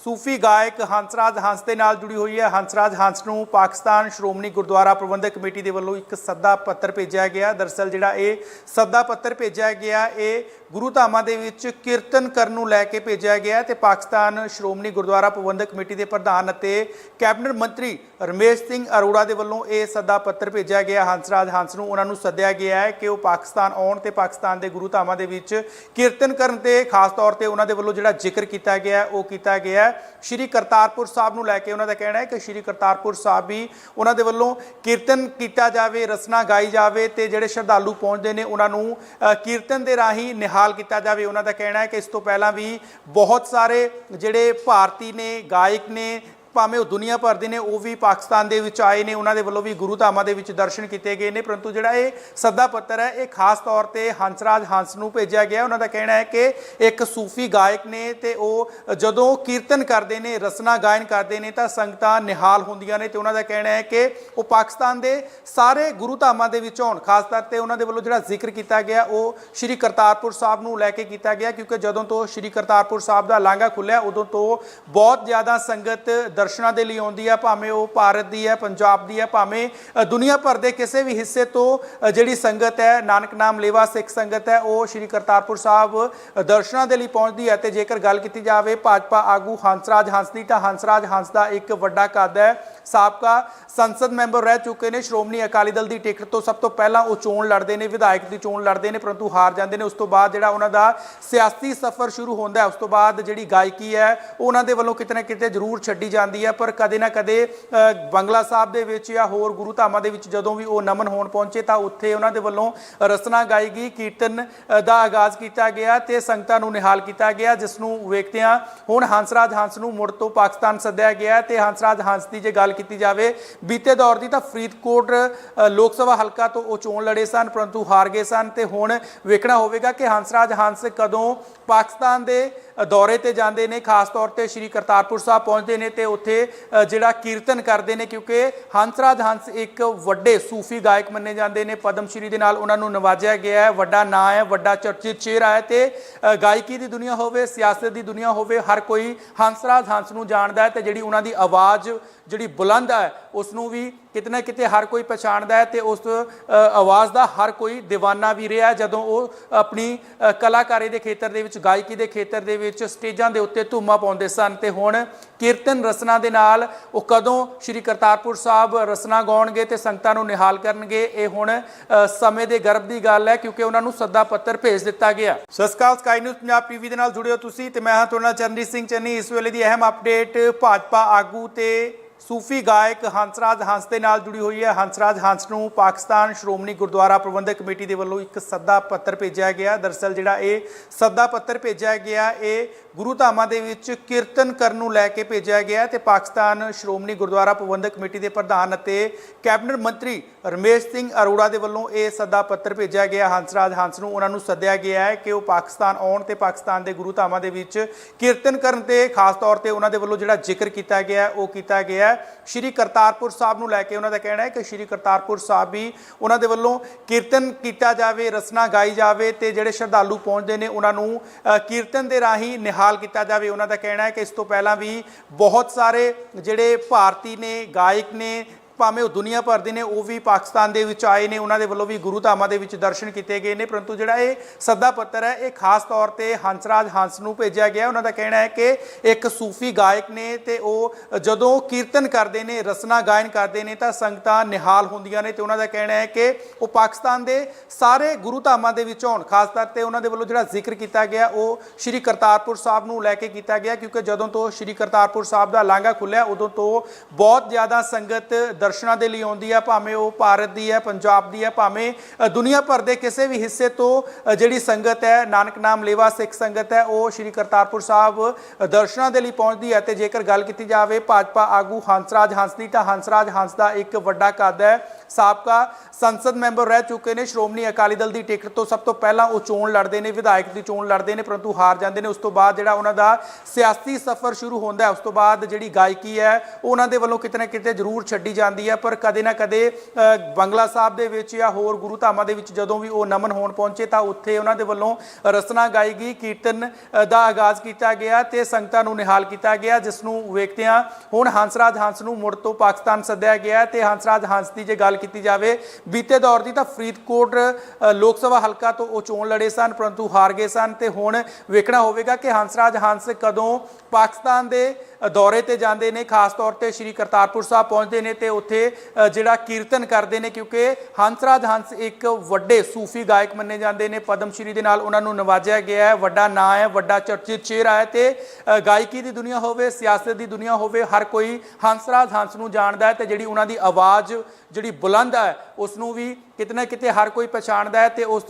ਸੂਫੀ ਗਾਇਕ ਹੰਸਰਾਜ ਹੰਸ ਦੇ ਨਾਲ ਜੁੜੀ ਹੋਈ ਹੈ। ਹੰਸਰਾਜ ਹੰਸ ਨੂੰ ਪਾਕਿਸਤਾਨ ਸ਼੍ਰੋਮਣੀ ਗੁਰਦੁਆਰਾ ਪ੍ਰਬੰਧਕ ਕਮੇਟੀ ਦੇ ਵੱਲੋਂ ਇੱਕ ਸੱਦਾ ਪੱਤਰ ਭੇਜਿਆ ਗਿਆ। ਦਰਸਲ ਜਿਹੜਾ ਇਹ ਸੱਦਾ ਪੱਤਰ ਭੇਜਿਆ ਗਿਆ, ਇਹ ਗੁਰੂ ਧਾਮਾਂ ਦੇ ਵਿੱਚ ਕੀਰਤਨ ਕਰਨ ਨੂੰ ਲੈ ਕੇ ਭੇਜਿਆ ਗਿਆ ਤੇ ਪਾਕਿਸਤਾਨ ਸ਼੍ਰੋਮਣੀ ਗੁਰਦੁਆਰਾ ਪ੍ਰਬੰਧਕ ਕਮੇਟੀ ਦੇ ਪ੍ਰਧਾਨ ਅਤੇ ਕੈਬਨਿਟ ਮੰਤਰੀ ਰਮੇਸ਼ ਸਿੰਘ ਅਰੋੜਾ ਦੇ ਵੱਲੋਂ ਇਹ ਸੱਦਾ ਪੱਤਰ ਭੇਜਿਆ ਗਿਆ। ਹੰਸਰਾਜ ਹੰਸ ਨੂੰ ਉਹਨਾਂ ਨੂੰ ਸੱਦਿਆ ਗਿਆ ਹੈ ਕਿ ਉਹ ਪਾਕਿਸਤਾਨ ਆਉਣ ਤੇ ਪਾਕਿਸਤਾਨ ਦੇ ਗੁਰੂ ਧਾਮਾਂ ਦੇ ਵਿੱਚ ਕੀਰਤਨ ਕਰਨ ਤੇ ਖਾਸ ਤੌਰ ਤੇ ਉਹਨਾਂ ਦੇ ਵੱਲੋਂ ਜਿਹੜਾ ਜ਼ਿਕਰ ਕੀਤਾ ਗਿਆ, ਉਹ ਕੀਤਾ ਗਿਆ ਸ਼੍ਰੀ ਕਰਤਾਰਪੁਰ ਸਾਹਿਬ ਨੂੰ ਲੈ ਕੇ ਉਹਨਾਂ ਦਾ ਕਹਿਣਾ ਹੈ ਕਿ ਸ਼੍ਰੀ ਕਰਤਾਰਪੁਰ ਸਾਹਿਬ ਵੀ ਉਹਨਾਂ ਦੇ ਵੱਲੋਂ ਕੀਰਤਨ ਕੀਤਾ ਜਾਵੇ ਰਸਨਾ ਗਾਈ ਜਾਵੇ ਤੇ ਜਿਹੜੇ ਸ਼ਰਧਾਲੂ ਪਹੁੰਚਦੇ ਨੇ ਉਹਨਾਂ ਨੂੰ ਅ, ਕੀਰਤਨ ਦੇ ਰਾਹੀਂ ਨਿਹਾਲ ਕੀਤਾ ਜਾਵੇ। ਉਹਨਾਂ ਦਾ ਕਹਿਣਾ ਹੈ ਕਿ ਇਸ ਤੋਂ ਪਹਿਲਾਂ ਵੀ ਬਹੁਤ ਸਾਰੇ ਜਿਹੜੇ ਭਾਰਤੀ ਨੇ ਗਾਇਕ ਨੇ ਭਾਵੇਂ ਉਹ ਦੁਨੀਆ ਭਰ ਦੇ ਨੇ, ਉਹ ਵੀ ਪਾਕਿਸਤਾਨ ਦੇ ਵਿੱਚ ਆਏ ਨੇ, ਉਹਨਾਂ ਦੇ ਵੱਲੋਂ ਵੀ ਗੁਰੂ ਧਾਮਾਂ ਦੇ ਵਿੱਚ ਦਰਸ਼ਨ ਕੀਤੇ ਗਏ ਨੇ, ਪਰੰਤੂ ਜਿਹੜਾ ਇਹ ਸੱਦਾ ਪੱਤਰ ਹੈ, ਇਹ ਖਾਸ ਤੌਰ ਤੇ ਹੰਸਰਾਜ ਹੰਸ ਨੂੰ ਭੇਜਿਆ ਗਿਆ। ਉਹਨਾਂ ਦਾ ਕਹਿਣਾ ਹੈ ਕਿ ਇੱਕ ਸੂਫੀ ਗਾਇਕ ਨੇ ਤੇ ਉਹ ਜਦੋਂ ਕੀਰਤਨ ਕਰਦੇ ਨੇ, ਰਸਨਾ ਗਾਇਨ ਕਰਦੇ ਨੇ, ਤਾਂ ਸੰਗਤਾਂ ਨਿਹਾਲ ਹੁੰਦੀਆਂ ਨੇ ਤੇ ਉਹਨਾਂ ਦਾ ਕਹਿਣਾ ਹੈ ਕਿ ਉਹ ਪਾਕਿਸਤਾਨ ਦੇ ਸਾਰੇ ਗੁਰੂ ਧਾਮਾਂ ਦੇ ਵਿੱਚ ਹੋਣ ਖਾਸ ਤੌਰ ਤੇ ਉਹਨਾਂ ਦੇ ਵੱਲੋਂ ਜਿਹੜਾ ਜ਼ਿਕਰ ਕੀਤਾ ਗਿਆ, ਉਹ ਸ਼੍ਰੀ ਕਰਤਾਰਪੁਰ ਸਾਹਿਬ ਨੂੰ ਲੈ ਕੇ ਕੀਤਾ ਗਿਆ, ਕਿਉਂਕਿ ਜਦੋਂ ਤੋਂ ਸ਼੍ਰੀ ਕਰਤਾਰਪੁਰ ਸਾਹਿਬ ਦਾ ਲਾਂਘਾ ਖੁੱਲਿਆ, ਉਦੋਂ ਤੋਂ ਬਹੁਤ ਜ਼ਿਆਦਾ ਸੰਗਤ ਦਰਸ਼ਨਾਂ ਦੇ ਲਈ ਆਉਂਦੀ ਹੈ, ਭਾਵੇਂ ਉਹ ਭਾਰਤ ਦੀ ਹੈ, ਪੰਜਾਬ ਦੀ ਹੈ, ਭਾਵੇਂ ਦੁਨੀਆ ਭਰ ਦੇ ਕਿਸੇ ਵੀ ਹਿੱਸੇ ਤੋਂ ਜਿਹੜੀ ਸੰਗਤ ਹੈ, ਨਾਨਕ ਨਾਮ ਲੇਵਾ ਸਿੱਖ ਸੰਗਤ ਹੈ, ਉਹ ਸ਼੍ਰੀ ਕਰਤਾਰਪੁਰ ਸਾਹਿਬ ਦਰਸ਼ਨਾਂ ਦੇ ਲਈ ਪਹੁੰਚਦੀ ਹੈ ਤੇ ਜੇਕਰ ਗੱਲ ਕੀਤੀ ਜਾਵੇ, ਭਾਜਪਾ ਆਗੂ ਹੰਸਰਾਜ ਹੰਸ ਦੀ, ਤਾਂ ਹੰਸਰਾਜ ਹੰਸ ਦਾ ਇੱਕ ਵੱਡਾ ਕੱਦ ਹੈ। ਸਾਬਕਾ ਸੰਸਦ ਮੈਂਬਰ ਰਹਿ ਚੁੱਕੇ ਨੇ। ਸ਼੍ਰੋਮਣੀ ਅਕਾਲੀ ਦਲ ਦੀ ਟਿਕਟ ਤੋਂ ਸਭ ਤੋਂ ਪਹਿਲਾਂ ਉਹ ਚੋਣ ਲੜਦੇ ਨੇ, ਵਿਧਾਇਕ ਦੀ ਚੋਣ ਲੜਦੇ ਨੇ, ਪਰੰਤੂ ਹਾਰ ਜਾਂਦੇ ਨੇ। ਉਸ ਤੋਂ ਬਾਅਦ ਜਿਹੜਾ ਉਹਨਾਂ ਦਾ ਸਿਆਸੀ ਸਫ਼ਰ ਸ਼ੁਰੂ ਹੁੰਦਾ ਹੈ, ਉਸ ਤੋਂ ਬਾਅਦ ਜਿਹੜੀ ਗਾਇਕੀ ਹੈ, ਉਹਨਾਂ ਦੇ ਵੱਲੋਂ ਕਿਤੇ ਨਾ ਕਿਤੇ ਜ਼ਰੂਰ ਛੱਡੀ ਜਾਂਦੀ ਹੈ। ਪਰ ਕਦੇ ਨਾ ਕਦੇ ਬੰਗਲਾ ਸਾਹਿਬ ਦੇ ਵਿੱਚ ਜਾਂ ਹੋਰ ਗੁਰੂ ਧਾਮਾਂ ਦੇ ਵਿੱਚ ਜਦੋਂ ਵੀ ਉਹ ਨਮਨ ਹੋਣ ਪਹੁੰਚੇ ਤਾਂ ਉੱਥੇ ਉਹਨਾਂ ਦੇ ਵੱਲੋਂ ਰਸਨਾ ਗਾਈ ਗਈ ਕੀਰਤਨ ਦਾ ਆਗਾਜ਼ ਕੀਤਾ ਗਿਆ ਤੇ ਸੰਗਤਾਂ ਨੂੰ ਨਿਹਾਲ ਕੀਤਾ ਗਿਆ, ਜਿਸ ਨੂੰ ਵੇਖਦਿਆਂ ਹੁਣ ਹੰਸਰਾਜ ਹੰਸ ਨੂੰ ਮੁੜ ਤੋਂ ਪਾਕਿਸਤਾਨ ਸੱਦਿਆ ਗਿਆ ਹੈ। ਤੇ ਹੰਸਰਾਜ ਹੰਸ ਦੀ ਜੇ ਗੱਲ ਕੀਤੀ ਜਾਵੇ। ਬੀਤੇ ਦੌਰ ਦੀ ਤਾਂ ਫਰੀਦਕੋਟ ਅ, ਲੋਕ ਸਭਾ ਹਲਕਾ ਤੋਂ ਉਹ ਚੋਣ ਲੜੇ ਸਨ ਪਰੰਤੂ ਹਾਰ ਗਏ ਸਨ ਤੇ ਹੁਣ ਵੇਖਣਾ ਹੋਵੇਗਾ ਕਿ ਹੰਸਰਾਜ ਹੰਸ ਕਦੋਂ ਪਾਕਿਸਤਾਨ ਦੇ ਦੌਰੇ ਤੇ ਜਾਂਦੇ ਨੇ, ਖਾਸ ਤੌਰ ਤੇ ਸ੍ਰੀ ਕਰਤਾਰਪੁਰ ਸਾਹਿਬ ਪਹੁੰਚਦੇ ਨੇ ਤੇ ਉੱਥੇ ਜਿਹੜਾ ਕੀਰਤਨ ਕਰਦੇ ਨੇ ਕਿਉਂਕਿ ਹੰਸਰਾਜ ਹੰਸ ਇੱਕ ਵੱਡੇ ਸੂਫੀ ਗਾਇਕ ਮੰਨੇ ਜਾਂਦੇ ਨੇ, ਪਦਮ ਸ਼੍ਰੀ ਦੇ ਨਾਲ ਉਹਨਾਂ ਨੂੰ ਨਵਾਜਿਆ ਗਿਆ ਹੈ, ਵੱਡਾ ਨਾਂ ਹੈ, ਵੱਡਾ ਚਰਚਿਤ ਚਿਹਰਾ ਹੈ ਤੇ ਗਾਇਕੀ ਦੀ ਦੁਨੀਆ ਹੋਵੇ, ਸਿਆਸਤ ਦੀ ਦੁਨੀਆ ਹੋਵੇ, ਹਰ ਕੋਈ ਹੰਸਰਾਜ ਹੰਸ ਨੂੰ ਜਾਣਦਾ ਹੈ ਤੇ ਜਿਹੜੀ ਉਹਨਾਂ ਦੀ ਆਵਾਜ਼, ਜਿਹੜੀ ਬੁਲੰਦ ਹੈ, ਉਸ ਨੂੰ ਵੀ ਕਿਤੇ ਨਾ ਕਿਤੇ ਹਰ ਕੋਈ ਪਛਾਣਦਾ ਹੈ ਤੇ ਉਸ ਆਵਾਜ਼ ਦਾ ਹਰ ਕੋਈ دیਵਾਨਾ ਵੀ ਰਿਹਾ ਜਦੋਂ ਉਹ ਆਪਣੀ ਕਲਾਕਾਰੀ ਦੇ ਖੇਤਰ ਦੇ ਵਿੱਚ, ਗਾਇਕੀ ਦੇ ਖੇਤਰ ਦੇ ਵਿੱਚ ਸਟੇਜਾਂ ਦੇ ਉੱਤੇ ਧੂਮਾ ਪਾਉਂਦੇ ਸਨ ਤੇ ਹੁਣ ਕੀਰਤਨ ਰਸਨਾ ਦੇ ਨਾਲ ਉਹ ਕਦੋਂ ਸ੍ਰੀ ਕਰਤਾਰਪੁਰ ਸਾਹਿਬ ਰਸਨਾ ਗਾਉਣਗੇ ਤੇ ਸੰਗਤਾਂ ਨੂੰ ਨਿਹਾਲ ਕਰਨਗੇ, ਇਹ ਹੁਣ ਸਮੇਂ ਦੇ ਗਰਭ ਦੀ ਗੱਲ ਹੈ ਕਿਉਂਕਿ ਉਹਨਾਂ ਨੂੰ ਸੱਦਾ ਪੱਤਰ ਭੇਜ ਦਿੱਤਾ ਗਿਆ। ਸਤਿ ਸ਼੍ਰੀ ਅਕਾਲ, ਸਕਾਈ ਨਿਊਜ਼ ਪੰਜਾਬ ਟੀਵੀ ਦੇ ਨਾਲ ਜੁੜਿਓ ਤੁਸੀਂ ਤੇ ਮੈਂ ਹਾਂ ਤੁਹਾਡਾ ਚਰਨਜੀਤ ਸਿੰਘ ਚੰਨੀ। ਇਸ ਵੇਲੇ ਦੀ ਅਹਿਮ ਅਪਡੇਟ ਭਾਜਪਾ ਆਗੂ ਤੇ ਸੂਫੀ ਗਾਇਕ ਹੰਸਰਾਜ ਹੰਸ ਦੇ ਨਾਲ ਜੁੜੀ ਹੋਈ ਹੈ। ਹੰਸਰਾਜ ਹੰਸ ਨੂੰ ਪਾਕਿਸਤਾਨ ਸ਼੍ਰੋਮਣੀ ਗੁਰਦੁਆਰਾ ਪ੍ਰਬੰਧਕ ਕਮੇਟੀ ਦੇ ਵੱਲੋਂ ਇੱਕ ਸੱਦਾ ਪੱਤਰ ਭੇਜਿਆ ਗਿਆ। ਦਰਸਲ ਜਿਹੜਾ ਇਹ ਸੱਦਾ ਪੱਤਰ ਭੇਜਿਆ ਗਿਆ, ਇਹ ਗੁਰੂ ਧਾਮਾਂ ਦੇ ਵਿੱਚ ਕੀਰਤਨ ਕਰਨ ਨੂੰ ਲੈ ਕੇ ਭੇਜਿਆ ਗਿਆ ਤੇ ਪਾਕਿਸਤਾਨ ਸ਼੍ਰੋਮਣੀ ਗੁਰਦੁਆਰਾ ਪ੍ਰਬੰਧਕ ਕਮੇਟੀ ਦੇ ਪ੍ਰਧਾਨ ਅਤੇ ਕੈਬਨਿਟ ਮੰਤਰੀ ਰਮੇਸ਼ ਸਿੰਘ ਅਰੋੜਾ ਦੇ ਵੱਲੋਂ ਇਹ ਸੱਦਾ ਪੱਤਰ ਭੇਜਿਆ ਗਿਆ। ਹੰਸਰਾਜ ਹੰਸ ਨੂੰ ਉਹਨਾਂ ਨੂੰ ਸੱਦਿਆ ਗਿਆ ਹੈ ਕਿ ਉਹ ਪਾਕਿਸਤਾਨ ਆਉਣ ਤੇ ਪਾਕਿਸਤਾਨ ਦੇ ਗੁਰੂ ਧਾਮਾਂ ਦੇ ਵਿੱਚ ਕੀਰਤਨ ਕਰਨ ਤੇ ਖਾਸ ਤੌਰ ਤੇ ਉਹਨਾਂ ਦੇ ਵੱਲੋਂ ਜਿਹੜਾ ਜ਼ਿਕਰ ਕੀਤਾ ਗਿਆ, ਉਹ ਕੀਤਾ ਗਿਆ। ਸ਼੍ਰੀ ਕਰਤਾਰਪੁਰ ਸਾਹਿਬ ਨੂੰ ਲੈ ਕੇ ਉਹਨਾਂ ਦਾ ਕਹਿਣਾ ਹੈ ਕਿ ਸ਼੍ਰੀ ਕਰਤਾਰਪੁਰ ਸਾਹਿਬ ਵੀ ਉਹਨਾਂ ਦੇ ਵੱਲੋਂ ਕੀਰਤਨ ਕੀਤਾ ਜਾਵੇ, ਰਸਨਾ ਗਾਈ ਜਾਵੇ ਤੇ ਜਿਹੜੇ ਸ਼ਰਧਾਲੂ ਪਹੁੰਚਦੇ ਨੇ ਉਹਨਾਂ ਨੂੰ ਕੀਰਤਨ ਦੇ ਰਾਹੀਂ ਨਿਹਾਲ ਕੀਤਾ ਜਾਵੇ। ਉਹਨਾਂ ਦਾ ਕਹਿਣਾ ਹੈ ਕਿ ਇਸ ਤੋਂ ਪਹਿਲਾਂ ਵੀ ਬਹੁਤ ਸਾਰੇ ਜਿਹੜੇ ਭਾਰਤੀ ਨੇ, ਗਾਇਕ ਨੇ ਭਾਵੇਂ ਉਹ ਦੁਨੀਆ ਭਰ ਦੇ ਨੇ, ਉਹ ਵੀ ਪਾਕਿਸਤਾਨ ਦੇ ਵਿੱਚ ਆਏ ਨੇ, ਉਹਨਾਂ ਦੇ ਵੱਲੋਂ ਵੀ ਗੁਰੂ ਧਾਮਾਂ ਦੇ ਵਿੱਚ ਦਰਸ਼ਨ ਕੀਤੇ ਗਏ ਨੇ, ਪਰੰਤੂ ਜਿਹੜਾ ਇਹ ਸੱਦਾ ਪੱਤਰ ਹੈ, ਇਹ ਖਾਸ ਤੌਰ ਤੇ ਹੰਸਰਾਜ ਹੰਸ ਨੂੰ ਭੇਜਿਆ ਗਿਆ। ਉਹਨਾਂ ਦਾ ਕਹਿਣਾ ਹੈ ਕਿ ਇੱਕ ਸੂਫੀ ਗਾਇਕ ਨੇ ਤੇ ਉਹ ਜਦੋਂ ਕੀਰਤਨ ਕਰਦੇ ਨੇ, ਰਸਨਾ ਗਾਇਨ ਕਰਦੇ ਨੇ, ਤਾਂ ਸੰਗਤਾਂ ਨਿਹਾਲ ਹੁੰਦੀਆਂ ਨੇ ਤੇ ਉਹਨਾਂ ਦਾ ਕਹਿਣਾ ਹੈ ਕਿ ਉਹ ਪਾਕਿਸਤਾਨ ਦੇ ਸਾਰੇ ਗੁਰੂ ਧਾਮਾਂ ਦੇ ਵਿੱਚ ਹੋਣ ਖਾਸ ਤੌਰ ਤੇ ਉਹਨਾਂ ਦੇ ਵੱਲੋਂ ਜਿਹੜਾ ਜ਼ਿਕਰ ਕੀਤਾ ਗਿਆ, ਉਹ ਸ਼੍ਰੀ ਕਰਤਾਰਪੁਰ ਸਾਹਿਬ ਨੂੰ ਲੈ ਕੇ ਕੀਤਾ ਗਿਆ, ਕਿਉਂਕਿ ਜਦੋਂ ਤੋਂ ਸ਼੍ਰੀ ਕਰਤਾਰਪੁਰ ਸਾਹਿਬ ਦਾ ਲਾਂਘਾ ਖੁੱਲਿਆ, ਉਦੋਂ ਤੋਂ ਬਹੁਤ ਜ਼ਿਆਦਾ ਸੰਗਤ ਦਰਸ਼ਨਾਂ ਦੇ ਲਈ ਆਉਂਦੀ ਹੈ, ਭਾਵੇਂ ਉਹ ਭਾਰਤ ਦੀ ਹੈ, ਪੰਜਾਬ ਦੀ ਹੈ, ਭਾਵੇਂ ਦੁਨੀਆ ਭਰ ਦੇ ਕਿਸੇ ਵੀ ਹਿੱਸੇ ਤੋਂ ਜਿਹੜੀ ਸੰਗਤ ਹੈ, ਨਾਨਕ ਨਾਮ ਲੇਵਾ ਸਿੱਖ ਸੰਗਤ ਹੈ, ਉਹ ਸ਼੍ਰੀ ਕਰਤਾਰਪੁਰ ਸਾਹਿਬ ਦਰਸ਼ਨਾਂ ਦੇ ਲਈ ਪਹੁੰਚਦੀ ਹੈ। ਤੇ ਜੇਕਰ ਗੱਲ ਕੀਤੀ ਜਾਵੇ, ਭਾਜਪਾ ਆਗੂ ਹੰਸਰਾਜ ਹੰਸ ਦੀ, ਤਾਂ ਹੰਸਰਾਜ ਹੰਸ ਦਾ ਇੱਕ ਵੱਡਾ ਕੱਦ ਹੈ। ਸਾਬਕਾ ਸੰਸਦ ਮੈਂਬਰ ਰਹਿ ਚੁੱਕੇ ਨੇ। ਸ਼੍ਰੋਮਣੀ ਅਕਾਲੀ ਦਲ ਦੀ ਟਿਕਟ ਤੋਂ ਸਭ ਤੋਂ ਪਹਿਲਾਂ ਉਹ ਚੋਣ ਲੜਦੇ ਨੇ, ਵਿਧਾਇਕ ਦੀ ਚੋਣ ਲੜਦੇ ਨੇ, ਪਰੰਤੂ ਹਾਰ ਜਾਂਦੇ ਨੇ। ਉਸ ਤੋਂ ਬਾਅਦ ਜਿਹੜਾ ਉਹਨਾਂ ਦਾ ਸਿਆਸੀ ਸਫ਼ਰ ਸ਼ੁਰੂ ਹੁੰਦਾ ਹੈ, ਉਸ ਤੋਂ ਬਾਅਦ ਜਿਹੜੀ ਗਾਇਕੀ ਹੈ, ਉਹਨਾਂ ਦੇ ਵੱਲੋਂ ਕਿਤੇ ਨਾ ਕਿਤੇ ਜ਼ਰੂਰ ਛੱਡੀ ਜਾਂਦੀ ਹੈ। ਪਰ ਕਦੇ ਨਾ ਕਦੇ ਬੰਗਲਾ ਸਾਹਿਬ ਦੇ ਵਿੱਚ ਜਾਂ ਹੋਰ ਗੁਰੂ ਧਾਮਾਂ ਦੇ ਵਿੱਚ ਜਦੋਂ ਵੀ ਉਹ ਨਮਨ ਹੋਣ ਪਹੁੰਚੇ ਤਾਂ ਉੱਥੇ ਉਹਨਾਂ ਦੇ ਵੱਲੋਂ ਰਸਨਾ ਗਾਈ ਗਈ ਕੀਰਤਨ ਦਾ ਆਗਾਜ਼ ਕੀਤਾ ਗਿਆ ਤੇ ਸੰਗਤਾਂ ਨੂੰ ਨਿਹਾਲ ਕੀਤਾ ਗਿਆ, ਜਿਸ ਨੂੰ ਵੇਖਦਿਆਂ ਹੁਣ ਹੰਸਰਾਜ ਹੰਸ ਨੂੰ ਮੁੜ ਤੋਂ ਪਾਕਿਸਤਾਨ ਸੱਦਿਆ ਗਿਆ ਤੇ ਹੰਸਰਾਜ ਹੰਸ ਦੀ ਜੇ ਗੱਲ ਕੀਤੀ ਜਾਵੇ। ਬੀਤੇ ਦੌਰ ਦੀ ਤਾਂ ਫਰੀਦਕੋਟ ਅ, ਲੋਕ ਸਭਾ ਹਲਕਾ ਤੋਂ ਉਹ ਚੋਣ ਲੜੇ ਸਨ ਪਰੰਤੂ ਹਾਰ ਗਏ ਸਨ ਤੇ ਹੁਣ ਵੇਖਣਾ ਹੋਵੇਗਾ ਕਿ ਹੰਸਰਾਜ ਹੰਸ ਕਦੋਂ ਪਾਕਿਸਤਾਨ ਦੇ ਦੌਰੇ ਤੇ ਜਾਂਦੇ ਨੇ, ਖਾਸ ਤੌਰ ਤੇ ਸ਼੍ਰੀ ਕਰਤਾਰਪੁਰ ਸਾਹਿਬ ਪਹੁੰਚਦੇ ਨੇ ਤੇ ਉੱਥੇ ਜਿਹੜਾ ਕੀਰਤਨ ਕਰਦੇ ਨੇ ਕਿਉਂਕਿ ਹੰਸਰਾਜ ਹੰਸ ਇੱਕ ਵੱਡੇ ਸੂਫੀ ਗਾਇਕ ਮੰਨੇ ਜਾਂਦੇ ਨੇ, ਪਦਮ ਸ਼੍ਰੀ ਦੇ ਨਾਲ ਉਹਨਾਂ ਨੂੰ ਨਵਾਜਿਆ ਗਿਆ ਹੈ, ਵੱਡਾ ਨਾਂ ਹੈ, ਵੱਡਾ ਚਰਚਿਤ ਚਿਹਰਾ ਹੈ ਤੇ ਗਾਇਕੀ ਦੀ ਦੁਨੀਆ ਹੋਵੇ, ਸਿਆਸਤ ਦੀ ਦੁਨੀਆ ਹੋਵੇ, ਹਰ ਕੋਈ ਹੰਸਰਾਜ ਹੰਸ ਨੂੰ ਜਾਣਦਾ ਹੈ ਤੇ ਜਿਹੜੀ ਉਹਨਾਂ ਦੀ ਆਵਾਜ਼, ਜਿਹੜੀ ਬੁਲੰਦ ਹੈ ਉਸ ਨੂੰ ਵੀ ਕਿਤੇ ਨਾ ਕਿਤੇ ਹਰ ਕੋਈ ਪਛਾਣਦਾ ਹੈ ਤੇ ਉਸ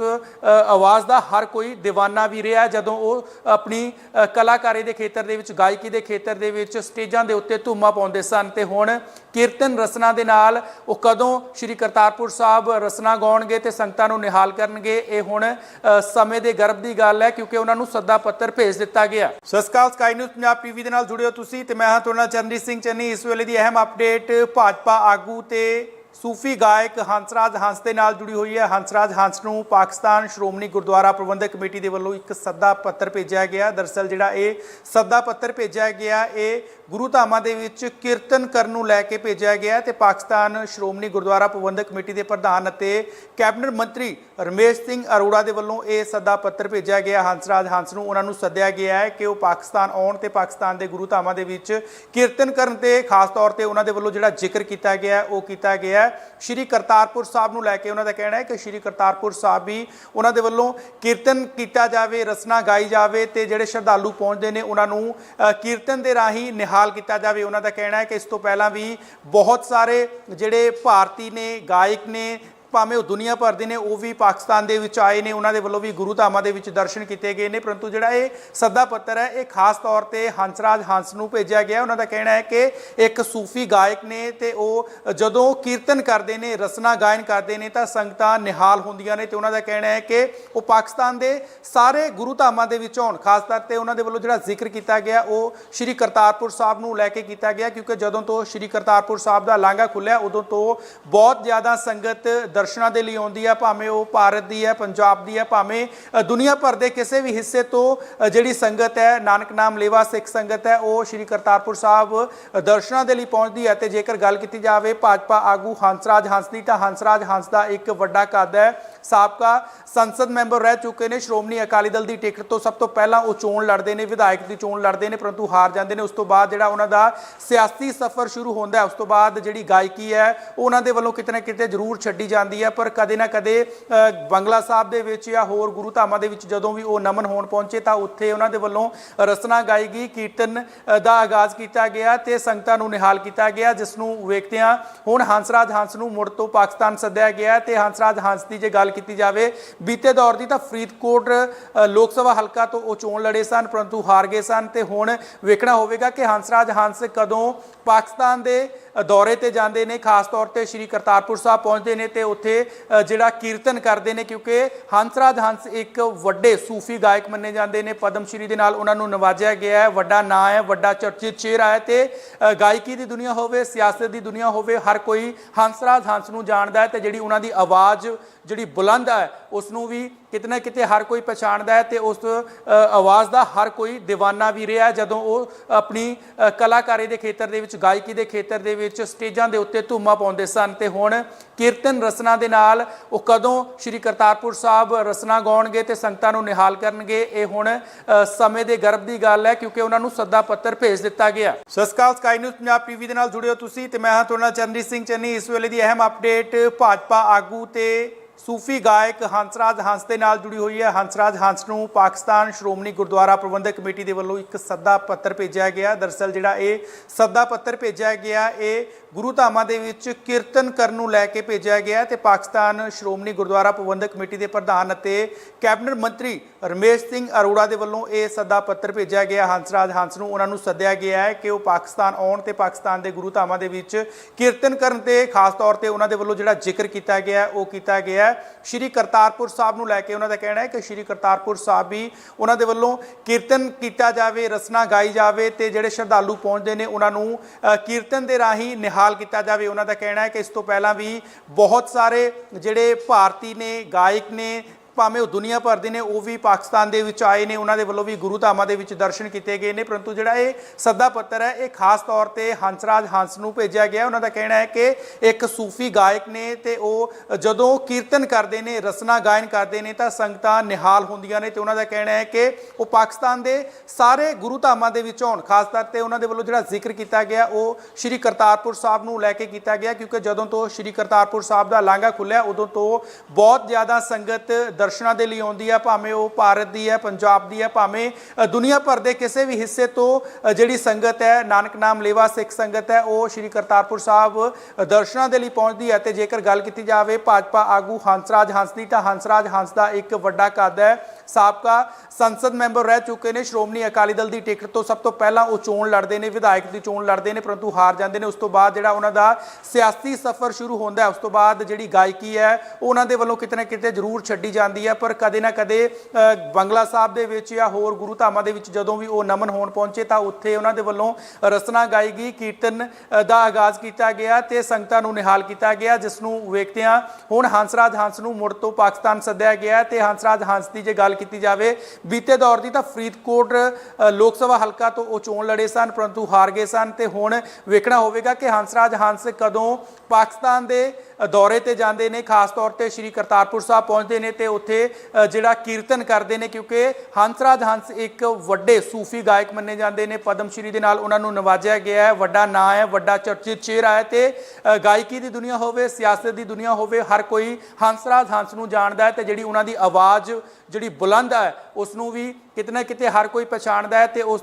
ਆਵਾਜ਼ ਦਾ ਹਰ ਕੋਈ دیਵਾਨਾ ਵੀ ਰਿਹਾ ਜਦੋਂ ਉਹ ਆਪਣੀ ਕਲਾਕਾਰੀ ਦੇ ਖੇਤਰ ਦੇ ਵਿੱਚ, ਗਾਇਕੀ ਦੇ ਖੇਤਰ ਦੇ ਵਿੱਚ ਸਟੇਜਾਂ ਦੇ ਉੱਤੇ ਧੂਮਾ ਪਾਉਂਦੇ ਸਨ ਤੇ ਹੁਣ ਕੀਰਤਨ ਰਸਨਾ ਦੇ ਨਾਲ ਉਹ ਕਦੋਂ ਸ਼੍ਰੀ ਕਰਤਾਰਪੁਰ ਸਾਹਿਬ ਰਸਨਾ ਗਾਉਣਗੇ ਤੇ ਸੰਗਤਾਂ ਨੂੰ ਨਿਹਾਲ ਕਰਨਗੇ, ਇਹ ਹੁਣ ਸਮੇਂ ਦੇ ਗਰਭ ਦੀ ਗੱਲ ਹੈ ਕਿਉਂਕਿ ਉਹਨਾਂ ਨੂੰ ਸੱਦਾ ਪੱਤਰ ਭੇਜ ਦਿੱਤਾ ਗਿਆ। ਸਤਿ ਸ਼੍ਰੀ ਅਕਾਲ, ਸਕਾਈ ਨਿਊਜ਼ ਪੰਜਾਬ ਟੀਵੀ ਦੇ ਨਾਲ ਜੁੜੇ ਹੋ ਤੁਸੀਂ ਤੇ ਮੈਂ ਹਾਂ ਤੁਹਾਡਾ ਚਰਨਜੀਤ ਸਿੰਘ ਚੰਨੀ। ਇਸ ਵੇਲੇ ਦੀ ਅਹਿਮ ਅਪਡੇਟ ਭਾਜਪਾ ਆਗੂ ਤੇ ਸੂਫੀ ਗਾਇਕ ਹੰਸਰਾਜ ਹੰਸ ਦੇ ਨਾਲ ਜੁੜੀ ਹੋਈ ਹੈ। ਹੰਸਰਾਜ ਹੰਸ ਨੂੰ ਪਾਕਿਸਤਾਨ ਸ਼੍ਰੋਮਣੀ ਗੁਰਦੁਆਰਾ ਪ੍ਰਬੰਧਕ ਕਮੇਟੀ ਦੇ ਵੱਲੋਂ ਇੱਕ ਸੱਦਾ ਪੱਤਰ ਭੇਜਿਆ ਗਿਆ। ਦਰਸਲ ਜਿਹੜਾ ਇਹ ਸੱਦਾ ਪੱਤਰ ਭੇਜਿਆ ਗਿਆ, ਇਹ ਗੁਰੂ ਧਾਮਾਂ ਦੇ ਵਿੱਚ ਕੀਰਤਨ ਕਰਨ ਨੂੰ ਲੈ ਕੇ ਭੇਜਿਆ ਗਿਆ ਹੈ ਤੇ ਪਾਕਿਸਤਾਨ ਸ਼੍ਰੋਮਣੀ ਗੁਰਦੁਆਰਾ ਪ੍ਰਬੰਧਕ ਕਮੇਟੀ ਦੇ ਪ੍ਰਧਾਨ ਅਤੇ ਕੈਬਨਿਟ ਮੰਤਰੀ ਰਮੇਸ਼ ਸਿੰਘ ਅਰੋੜਾ ਦੇ ਵੱਲੋਂ ਇਹ ਸੱਦਾ ਪੱਤਰ ਭੇਜਿਆ ਗਿਆ। ਹੰਸਰਾਜ ਹੰਸ ਨੂੰ ਉਹਨਾਂ ਨੂੰ ਸੱਦਿਆ ਗਿਆ ਹੈ ਕਿ ਉਹ ਪਾਕਿਸਤਾਨ ਆਉਣ ਤੇ ਪਾਕਿਸਤਾਨ ਦੇ ਗੁਰੂ ਧਾਮਾਂ ਦੇ ਵਿੱਚ ਕੀਰਤਨ ਕਰਨ ਤੇ ਖਾਸ ਤੌਰ ਤੇ ਉਹਨਾਂ ਦੇ ਵੱਲੋਂ ਜਿਹੜਾ ਜ਼ਿਕਰ ਕੀਤਾ ਗਿਆ, ਉਹ ਕੀਤਾ ਗਿਆ ਸ਼੍ਰੀ ਕਰਤਾਰਪੁਰ ਸਾਹਿਬ ਨੂੰ ਲੈ ਕੇ ਉਹਨਾਂ ਦਾ ਕਹਿਣਾ ਹੈ ਕਿ ਸ਼੍ਰੀ ਕਰਤਾਰਪੁਰ ਸਾਹਿਬ ਵੀ ਉਹਨਾਂ ਦੇ ਵੱਲੋਂ ਕੀਰਤਨ ਕੀਤਾ ਜਾਵੇ ਰਸਨਾ ਗਾਈ ਜਾਵੇ ਤੇ ਜਿਹੜੇ ਸ਼ਰਧਾਲੂ ਪਹੁੰਚਦੇ ਨੇ ਉਹਨਾਂ ਨੂੰ ਅ, ਕੀਰਤਨ ਦੇ ਰਾਹੀਂ ਨਿਹਾਲ ਕੀਤਾ ਜਾਵੇ। ਉਹਨਾਂ ਦਾ ਕਹਿਣਾ ਹੈ ਕਿ ਇਸ ਤੋਂ ਪਹਿਲਾਂ ਵੀ ਬਹੁਤ ਸਾਰੇ ਜਿਹੜੇ ਭਾਰਤੀ ਨੇ ਗਾਇਕ ਨੇ ਭਾਵੇਂ ਉਹ ਦੁਨੀਆ ਭਰ ਦੇ ਨੇ, ਉਹ ਵੀ ਪਾਕਿਸਤਾਨ ਦੇ ਵਿੱਚ ਆਏ ਨੇ, ਉਹਨਾਂ ਦੇ ਵੱਲੋਂ ਵੀ ਗੁਰੂ ਧਾਮਾਂ ਦੇ ਵਿੱਚ ਦਰਸ਼ਨ ਕੀਤੇ ਗਏ ਨੇ। ਪਰੰਤੂ ਜਿਹੜਾ ਇਹ ਸੱਦਾ ਪੱਤਰ ਹੈ, ਇਹ ਖਾਸ ਤੌਰ ਤੇ ਹੰਸਰਾਜ ਹੰਸ ਨੂੰ ਭੇਜਿਆ ਗਿਆ। ਉਹਨਾਂ ਦਾ ਕਹਿਣਾ ਹੈ ਕਿ ਇੱਕ ਸੂਫੀ ਗਾਇਕ ਨੇ ਤੇ ਉਹ ਜਦੋਂ ਕੀਰਤਨ ਕਰਦੇ ਨੇ, ਰਸਨਾ ਗਾਇਨ ਕਰਦੇ ਨੇ, ਤਾਂ ਸੰਗਤਾਂ ਨਿਹਾਲ ਹੁੰਦੀਆਂ ਨੇ ਤੇ ਉਹਨਾਂ ਦਾ ਕਹਿਣਾ ਹੈ ਕਿ ਉਹ ਪਾਕਿਸਤਾਨ ਦੇ ਸਾਰੇ ਗੁਰੂ ਧਾਮਾਂ ਦੇ ਵਿੱਚ ਹੋਣ ਖਾਸ ਤੌਰ ਤੇ ਉਹਨਾਂ ਦੇ ਵੱਲੋਂ ਜਿਹੜਾ ਜ਼ਿਕਰ ਕੀਤਾ ਗਿਆ, ਉਹ ਸ਼੍ਰੀ ਕਰਤਾਰਪੁਰ ਸਾਹਿਬ ਨੂੰ ਲੈ ਕੇ ਕੀਤਾ ਗਿਆ, ਕਿਉਂਕਿ ਜਦੋਂ ਤੋਂ ਸ਼੍ਰੀ ਕਰਤਾਰਪੁਰ ਸਾਹਿਬ ਦਾ ਲਾਂਘਾ ਖੁੱਲਿਆ, ਉਦੋਂ ਤੋਂ ਬਹੁਤ ਜ਼ਿਆਦਾ ਸੰਗਤ ਦਰਸ਼ਨਾਂ ਦੇ ਲਈ ਆਉਂਦੀ ਹੈ, ਭਾਵੇਂ ਉਹ ਭਾਰਤ ਦੀ ਹੈ, ਪੰਜਾਬ ਦੀ ਹੈ, ਭਾਵੇਂ ਦੁਨੀਆ ਭਰ ਦੇ ਕਿਸੇ ਵੀ ਹਿੱਸੇ ਤੋਂ ਜਿਹੜੀ ਸੰਗਤ ਹੈ, ਨਾਨਕ ਨਾਮ ਲੇਵਾ ਸਿੱਖ ਸੰਗਤ ਹੈ, ਉਹ ਸ਼੍ਰੀ ਕਰਤਾਰਪੁਰ ਸਾਹਿਬ ਦਰਸ਼ਨਾਂ ਦੇ ਲਈ ਪਹੁੰਚਦੀ ਹੈ। ਤੇ ਜੇਕਰ ਗੱਲ ਕੀਤੀ ਜਾਵੇ, ਭਾਜਪਾ ਆਗੂ ਹੰਸਰਾਜ ਹੰਸ ਦੀ, ਤਾਂ ਹੰਸਰਾਜ ਹੰਸ ਦਾ ਇੱਕ ਵੱਡਾ ਕੱਦ ਹੈ। ਸਾਬਕਾ ਸੰਸਦ ਮੈਂਬਰ ਰਹਿ ਚੁੱਕੇ ਨੇ। ਸ਼੍ਰੋਮਣੀ ਅਕਾਲੀ ਦਲ ਦੀ ਟਿਕਟ ਤੋਂ ਸਭ ਤੋਂ ਪਹਿਲਾਂ ਉਹ ਚੋਣ ਲੜਦੇ ਨੇ, ਵਿਧਾਇਕ ਦੀ ਚੋਣ ਲੜਦੇ ਨੇ, ਪਰੰਤੂ ਹਾਰ ਜਾਂਦੇ ਨੇ। ਉਸ ਤੋਂ ਬਾਅਦ ਜਿਹੜਾ ਉਹਨਾਂ ਦਾ ਸਿਆਸੀ ਸਫ਼ਰ ਸ਼ੁਰੂ ਹੁੰਦਾ ਹੈ, ਉਸ ਤੋਂ ਬਾਅਦ ਜਿਹੜੀ ਗਾਇਕੀ ਹੈ, ਉਹਨਾਂ ਦੇ ਵੱਲੋਂ ਕਿਤੇ ਨਾ ਕਿਤੇ ਜ਼ਰੂਰ ਛੱਡੀ ਜਾਂਦੀ ਹੈ। ਪਰ ਕਦੇ ਨਾ ਕਦੇ ਬੰਗਲਾ ਸਾਹਿਬ ਦੇ ਵਿੱਚ ਜਾਂ ਹੋਰ ਗੁਰੂ ਧਾਮਾਂ ਦੇ ਵਿੱਚ ਜਦੋਂ ਵੀ ਉਹ ਨਮਨ ਹੋਣ ਪਹੁੰਚੇ, ਤਾਂ ਉੱਥੇ ਉਹਨਾਂ ਦੇ ਵੱਲੋਂ ਰਸਨਾ ਗਾਈ ਗਈ ਕੀਰਤਨ ਦਾ ਆਗਾਜ਼ ਕੀਤਾ ਗਿਆ ਤੇ ਸੰਗਤਾਂ ਨੂੰ ਨਿਹਾਲ ਕੀਤਾ ਗਿਆ, ਜਿਸ ਨੂੰ ਵੇਖਦਿਆਂ ਹੁਣ ਹੰਸਰਾਜ ਹੰਸ ਨੂੰ ਮੁੜ ਤੋਂ ਪਾਕਿਸਤਾਨ ਸੱਦਿਆ ਗਿਆ ਹੈ ਤੇ ਹੰਸਰਾਜ ਹੰਸ ਦੀ ਜੇ ਗੱਲ ਗੱਲ ਕੀਤੀ ਜਾਵੇ। ਬੀਤੇ ਦੌਰ ਦੀ ਤਾਂ ਫਰੀਦਕੋਟ ਲੋਕ ਸਭਾ ਹਲਕਾ ਤੋਂ ਉਹ ਚੋਣ ਲੜੇ ਸਨ, ਪਰੰਤੂ ਹਾਰ ਗਏ ਸਨ ਤੇ ਹੁਣ ਵੇਖਣਾ ਹੋਵੇਗਾ ਕਿ ਹੰਸਰਾਜ ਹੰਸ ਕਦੋਂ ਪਾਕਿਸਤਾਨ ਦੇ ਦੌਰੇ ਤੇ ਜਾਂਦੇ ਨੇ, ਖਾਸ ਤੌਰ ਤੇ ਸ਼੍ਰੀ ਕਰਤਾਰਪੁਰ ਸਾਹਿਬ ਪਹੁੰਚਦੇ ਨੇ ਤੇ ਉੱਥੇ ਜਿਹੜਾ ਕੀਰਤਨ ਕਰਦੇ ਨੇ ਕਿਉਂਕਿ ਹੰਸਰਾਜ ਹੰਸ ਇੱਕ ਵੱਡੇ ਸੂਫੀ ਗਾਇਕ ਮੰਨੇ ਜਾਂਦੇ ਨੇ, ਪਦਮ ਸ਼੍ਰੀ ਦੇ ਨਾਲ ਉਹਨਾਂ ਨੂੰ ਨਵਾਜਿਆ ਗਿਆ ਹੈ, ਵੱਡਾ ਨਾਂ ਹੈ, ਵੱਡਾ ਚਰਚਿਤ ਚਿਹਰਾ ਹੈ ਤੇ ਗਾਇਕੀ ਦੀ ਦੁਨੀਆ ਹੋਵੇ, ਸਿਆਸਤ ਦੀ ਦੁਨੀਆ ਹੋਵੇ, ਹਰ ਕੋਈ ਹੰਸਰਾਜ ਹੰਸ ਨੂੰ ਜਾਣਦਾ ਹੈ ਤੇ ਜਿਹੜੀ ਉਹਨਾਂ ਦੀ ਆਵਾਜ਼ ਜਿਹੜੀ ਬੁਲੰਦ ਹੈ, ਉਸ ਨੂੰ ਵੀ ਕਿਤੇ ਨਾ ਕਿਤੇ ਹਰ ਕੋਈ ਪਛਾਣਦਾ ਹੈ ਤੇ ਉਸ ਆਵਾਜ਼ ਦਾ ਹਰ ਕੋਈ دیਵਾਨਾ ਵੀ ਰਿਹਾ ਜਦੋਂ ਉਹ ਆਪਣੀ ਕਲਾਕਾਰੀ ਦੇ ਖੇਤਰ ਦੇ ਵਿੱਚ, ਗਾਇਕੀ ਦੇ ਖੇਤਰ ਦੇ ਵਿੱਚ ਸਟੇਜਾਂ ਦੇ ਉੱਤੇ ਧੂਮਾ ਪਾਉਂਦੇ ਸਨ ਤੇ ਹੁਣ ਕੀਰਤਨ ਰਸਨਾ ਦੇ ਨਾਲ ਉਹ ਕਦੋਂ ਸ਼੍ਰੀ ਕਰਤਾਰਪੁਰ ਸਾਹਿਬ ਰਸਨਾ ਗਾਉਣਗੇ ਤੇ ਸੰਗਤਾਂ ਨੂੰ ਨਿਹਾਲ ਕਰਨਗੇ, ਇਹ ਹੁਣ ਸਮੇਂ ਦੇ ਗਰਭ ਦੀ ਗੱਲ ਹੈ ਕਿਉਂਕਿ ਉਹਨਾਂ ਨੂੰ ਸੱਦਾ ਪੱਤਰ ਭੇਜ ਦਿੱਤਾ ਗਿਆ। ਸਤਿ ਸ਼੍ਰੀ ਅਕਾਲ, ਸਕਾਈ ਨਿਊਜ਼ ਪੰਜਾਬ ਟੀਵੀ ਦੇ ਨਾਲ ਜੁੜੇ ਹੋ ਤੁਸੀਂ ਤੇ ਮੈਂ ਹਾਂ ਤੁਹਾਡੇ ਨਾਲ ਚੰਦਰੀ ਸਿੰਘ ਚੰਨੀ। ਇਸ ਵੇਲੇ ਦੀ ਅਹਿਮ ਅਪਡੇਟ ਭਾਜਪਾ ਆਗੂ ਤੇ ਸੂਫੀ ਗਾਇਕ ਹੰਸਰਾਜ ਹੰਸ ਦੇ ਨਾਲ ਜੁੜੀ ਹੋਈ ਹੈ। ਹੰਸਰਾਜ ਹੰਸ ਨੂੰ ਪਾਕਿਸਤਾਨ ਸ਼੍ਰੋਮਣੀ ਗੁਰਦੁਆਰਾ ਪ੍ਰਬੰਧਕ ਕਮੇਟੀ ਦੇ ਵੱਲੋਂ ਇੱਕ ਸੱਦਾ ਪੱਤਰ ਭੇਜਿਆ ਗਿਆ। ਦਰਸਲ ਜਿਹੜਾ ਇਹ ਸੱਦਾ ਪੱਤਰ ਭੇਜਿਆ ਗਿਆ, ਇਹ ਗੁਰੂ ਧਾਮਾਂ ਦੇ ਵਿੱਚ ਕੀਰਤਨ ਕਰਨ ਨੂੰ ਲੈ ਕੇ ਭੇਜਿਆ ਗਿਆ ਤੇ ਪਾਕਿਸਤਾਨ ਸ਼੍ਰੋਮਣੀ ਗੁਰਦੁਆਰਾ ਪ੍ਰਬੰਧਕ ਕਮੇਟੀ ਦੇ ਪ੍ਰਧਾਨ ਅਤੇ ਕੈਬਨਿਟ ਮੰਤਰੀ ਰਮੇਸ਼ ਸਿੰਘ ਅਰੋੜਾ ਦੇ ਵੱਲੋਂ ਇਹ ਸੱਦਾ ਪੱਤਰ ਭੇਜਿਆ ਗਿਆ। ਹੰਸਰਾਜ ਹੰਸ ਨੂੰ ਉਹਨਾਂ ਨੂੰ ਸੱਦਿਆ ਗਿਆ ਹੈ ਕਿ ਉਹ ਪਾਕਿਸਤਾਨ ਆਉਣ ਤੇ ਪਾਕਿਸਤਾਨ ਦੇ ਗੁਰੂ ਧਾਮਾਂ ਦੇ ਵਿੱਚ ਕੀਰਤਨ ਕਰਨ ਤੇ ਖਾਸ ਤੌਰ ਤੇ ਉਹਨਾਂ ਦੇ ਵੱਲੋਂ ਜਿਹੜਾ ਜ਼ਿਕਰ ਕੀਤਾ ਗਿਆ, ਉਹ ਕੀਤਾ ਗਿਆ ਹੈ। ਸ਼੍ਰੀ ਕਰਤਾਰਪੁਰ ਸਾਹਿਬ ਨੂੰ ਲੈ ਕੇ ਉਹਨਾਂ ਦਾ ਕਹਿਣਾ ਹੈ ਕਿ ਸ਼੍ਰੀ ਕਰਤਾਰਪੁਰ ਸਾਹਿਬ ਵੀ ਉਹਨਾਂ ਦੇ ਵੱਲੋਂ ਕੀਰਤਨ ਕੀਤਾ ਜਾਵੇ ਰਸਨਾ ਗਾਈ ਜਾਵੇ ਤੇ ਜਿਹੜੇ ਸ਼ਰਧਾਲੂ ਪਹੁੰਚਦੇ ਨੇ ਉਹਨਾਂ ਨੂੰ ਅ, ਕੀਰਤਨ ਦੇ ਰਾਹੀਂ ਨਿਹਾਲ ਕੀਤਾ ਜਾਵੇ ਉਹਨਾਂ ਦਾ ਕਹਿਣਾ ਹੈ ਕਿ ਇਸ ਤੋਂ ਪਹਿਲਾਂ ਵੀ ਬਹੁਤ ਸਾਰੇ ਜਿਹੜੇ ਭਾਰਤੀ ਨੇ ਗਾਇਕ ਨੇ ਭਾਵੇਂ ਉਹ ਦੁਨੀਆ ਭਰ ਦੇ ਨੇ, ਉਹ ਵੀ ਪਾਕਿਸਤਾਨ ਦੇ ਵਿੱਚ ਆਏ ਨੇ, ਉਹਨਾਂ ਦੇ ਵੱਲੋਂ ਵੀ ਗੁਰੂ ਧਾਮਾਂ ਦੇ ਵਿੱਚ ਦਰਸ਼ਨ ਕੀਤੇ ਗਏ ਨੇ, ਪਰੰਤੂ ਜਿਹੜਾ ਇਹ ਸੱਦਾ ਪੱਤਰ ਹੈ, ਇਹ ਖਾਸ ਤੌਰ ਤੇ ਹੰਸਰਾਜ ਹੰਸ ਨੂੰ ਭੇਜਿਆ ਗਿਆ। ਉਹਨਾਂ ਦਾ ਕਹਿਣਾ ਹੈ ਕਿ ਇੱਕ ਸੂਫੀ ਗਾਇਕ ਨੇ ਤੇ ਉਹ ਜਦੋਂ ਕੀਰਤਨ ਕਰਦੇ ਨੇ, ਰਸਨਾ ਗਾਇਨ ਕਰਦੇ ਨੇ, ਤਾਂ ਸੰਗਤਾਂ ਨਿਹਾਲ ਹੁੰਦੀਆਂ ਨੇ ਤੇ ਉਹਨਾਂ ਦਾ ਕਹਿਣਾ ਹੈ ਕਿ ਉਹ ਪਾਕਿਸਤਾਨ ਦੇ ਸਾਰੇ ਗੁਰੂ ਧਾਮਾਂ ਦੇ ਵਿੱਚ ਹੋਣ ਖਾਸ ਤੌਰ ਤੇ ਉਹਨਾਂ ਦੇ ਵੱਲੋਂ ਜਿਹੜਾ ਜ਼ਿਕਰ ਕੀਤਾ ਗਿਆ, ਉਹ ਸ਼੍ਰੀ ਕਰਤਾਰਪੁਰ ਸਾਹਿਬ ਨੂੰ ਲੈ ਕੇ ਕੀਤਾ ਗਿਆ, ਕਿਉਂਕਿ ਜਦੋਂ ਤੋਂ ਸ਼੍ਰੀ ਕਰਤਾਰਪੁਰ ਸਾਹਿਬ ਦਾ ਲਾਂਘਾ ਖੁੱਲਿਆ, ਉਦੋਂ ਤੋਂ ਬਹੁਤ ਜ਼ਿਆਦਾ ਸੰਗਤ ਦਰਸ਼ਨਾਂ ਦੇ ਲਈ ਆਉਂਦੀ ਹੈ ਭਾਵੇਂ ਉਹ ਭਾਰਤ ਦੀ ਹੈ ਪੰਜਾਬ ਦੀ ਹੈ ਭਾਵੇਂ ਅ, ਦੁਨੀਆ ਭਰ ਦੇ ਕਿਸੇ ਵੀ ਹਿੱਸੇ ਤੋਂ ਜਿਹੜੀ ਸੰਗਤ ਹੈ ਨਾਨਕ ਨਾਮ ਲੇਵਾ ਸਿੱਖ ਸੰਗਤ ਹੈ ਉਹ ਸ਼੍ਰੀ ਕਰਤਾਰਪੁਰ ਸਾਹਿਬ ਦਰਸ਼ਨਾਂ ਦੇ ਲਈ ਪਹੁੰਚਦੀ ਹੈ ਤੇ ਜੇਕਰ ਗੱਲ ਕੀਤੀ ਜਾਵੇ ਭਾਜਪਾ ਆਗੂ ਹੰਸਰਾਜ ਹੰਸ ਦੀ ਤਾਂ ਹੰਸਰਾਜ ਹੰਸ ਦਾ ਇੱਕ ਵੱਡਾ ਕੱਦ ਹੈ ਸਾਬਕਾ ਸੰਸਦ ਮੈਂਬਰ ਰਹਿ ਚੁੱਕੇ ਨੇ। ਸ਼੍ਰੋਮਣੀ ਅਕਾਲੀ ਦਲ ਦੀ ਟਿਕਟ ਤੋਂ ਸਭ ਤੋਂ ਪਹਿਲਾਂ ਉਹ ਚੋਣ ਲੜਦੇ ਨੇ, ਵਿਧਾਇਕ ਦੀ ਚੋਣ ਲੜਦੇ ਨੇ, ਪਰੰਤੂ ਹਾਰ ਜਾਂਦੇ ਨੇ। ਉਸ ਤੋਂ ਬਾਅਦ ਜਿਹੜਾ ਉਹਨਾਂ ਦਾ ਸਿਆਸੀ ਸਫ਼ਰ ਸ਼ੁਰੂ ਹੁੰਦਾ ਹੈ, ਉਸ ਤੋਂ ਬਾਅਦ ਜਿਹੜੀ ਗਾਇਕੀ ਹੈ, ਉਹਨਾਂ ਦੇ ਵੱਲੋਂ ਕਿਤੇ ਨਾ ਕਿਤੇ ਜ਼ਰੂਰ ਛੱਡੀ ਜਾਂਦੀ ਹੈ। ਪਰ ਕਦੇ ਨਾ ਕਦੇ ਬੰਗਲਾ ਸਾਹਿਬ ਦੇ ਵਿੱਚ ਜਾਂ ਹੋਰ ਗੁਰੂ ਧਾਮਾਂ ਦੇ ਵਿੱਚ ਜਦੋਂ ਵੀ ਉਹ ਨਮਨ ਹੋਣ ਪਹੁੰਚੇ, ਤਾਂ ਉੱਥੇ ਉਹਨਾਂ ਦੇ ਵੱਲੋਂ ਰਸਨਾ ਗਾਈ ਗਈ ਕੀਰਤਨ ਦਾ ਆਗਾਜ਼ ਕੀਤਾ ਗਿਆ ਤੇ ਸੰਗਤਾਂ ਨੂੰ ਨਿਹਾਲ ਕੀਤਾ ਗਿਆ, ਜਿਸ ਨੂੰ ਵੇਖਦਿਆਂ ਹੁਣ ਹੰਸਰਾਜ ਹੰਸ ਨੂੰ ਮੁੜ ਤੋਂ ਪਾਕਿਸਤਾਨ ਸੱਦਿਆ ਗਿਆ ਤੇ ਹੰਸਰਾਜ ਹੰਸ ਦੀ ਜੇ ਗੱਲ ਕੀਤੀ ਜਾਵੇ। ਬੀਤੇ ਦੌਰ ਦੀ ਤਾਂ ਫਰੀਦਕੋਟ ਅ, ਲੋਕ ਸਭਾ ਹਲਕਾ ਤੋਂ ਉਹ ਚੋਣ ਲੜੇ ਸਨ ਪਰੰਤੂ ਹਾਰ ਗਏ ਸਨ ਤੇ ਹੁਣ ਵੇਖਣਾ ਹੋਵੇਗਾ ਕਿ ਹੰਸਰਾਜ ਹੰਸ ਕਦੋਂ ਪਾਕਿਸਤਾਨ ਦੇ ਦੌਰੇ ਤੇ ਜਾਂਦੇ ਨੇ, ਖਾਸ ਤੌਰ ਤੇ ਸ਼੍ਰੀ ਕਰਤਾਰਪੁਰ ਸਾਹਿਬ ਪਹੁੰਚਦੇ ਨੇ ਤੇ ਉੱਥੇ ਜਿਹੜਾ ਕੀਰਤਨ ਕਰਦੇ ਨੇ ਕਿਉਂਕਿ ਹੰਸਰਾਜ ਹੰਸ ਇੱਕ ਵੱਡੇ ਸੂਫੀ ਗਾਇਕ ਮੰਨੇ ਜਾਂਦੇ ਨੇ, ਪਦਮ ਸ਼੍ਰੀ ਦੇ ਨਾਲ ਉਹਨਾਂ ਨੂੰ ਨਵਾਜਿਆ ਗਿਆ ਹੈ, ਵੱਡਾ ਨਾਂ ਹੈ, ਵੱਡਾ ਚਰਚਿਤ ਚਿਹਰਾ ਹੈ ਤੇ ਗਾਇਕੀ ਦੀ ਦੁਨੀਆ ਹੋਵੇ, ਸਿਆਸਤ ਦੀ ਦੁਨੀਆ ਹੋਵੇ, ਹਰ ਕੋਈ ਹੰਸਰਾਜ ਹੰਸ ਨੂੰ ਜਾਣਦਾ ਹੈ ਤੇ ਜਿਹੜੀ ਉਹਨਾਂ ਦੀ ਆਵਾਜ਼, ਜਿਹੜੀ ਬੁਲੰਦ ਹੈ ਉਸ ਨੂੰ ਵੀ ਕਿਤੇ ਨਾ ਕਿਤੇ ਹਰ ਕੋਈ ਪਛਾਣਦਾ ਹੈ ਤੇ ਉਸ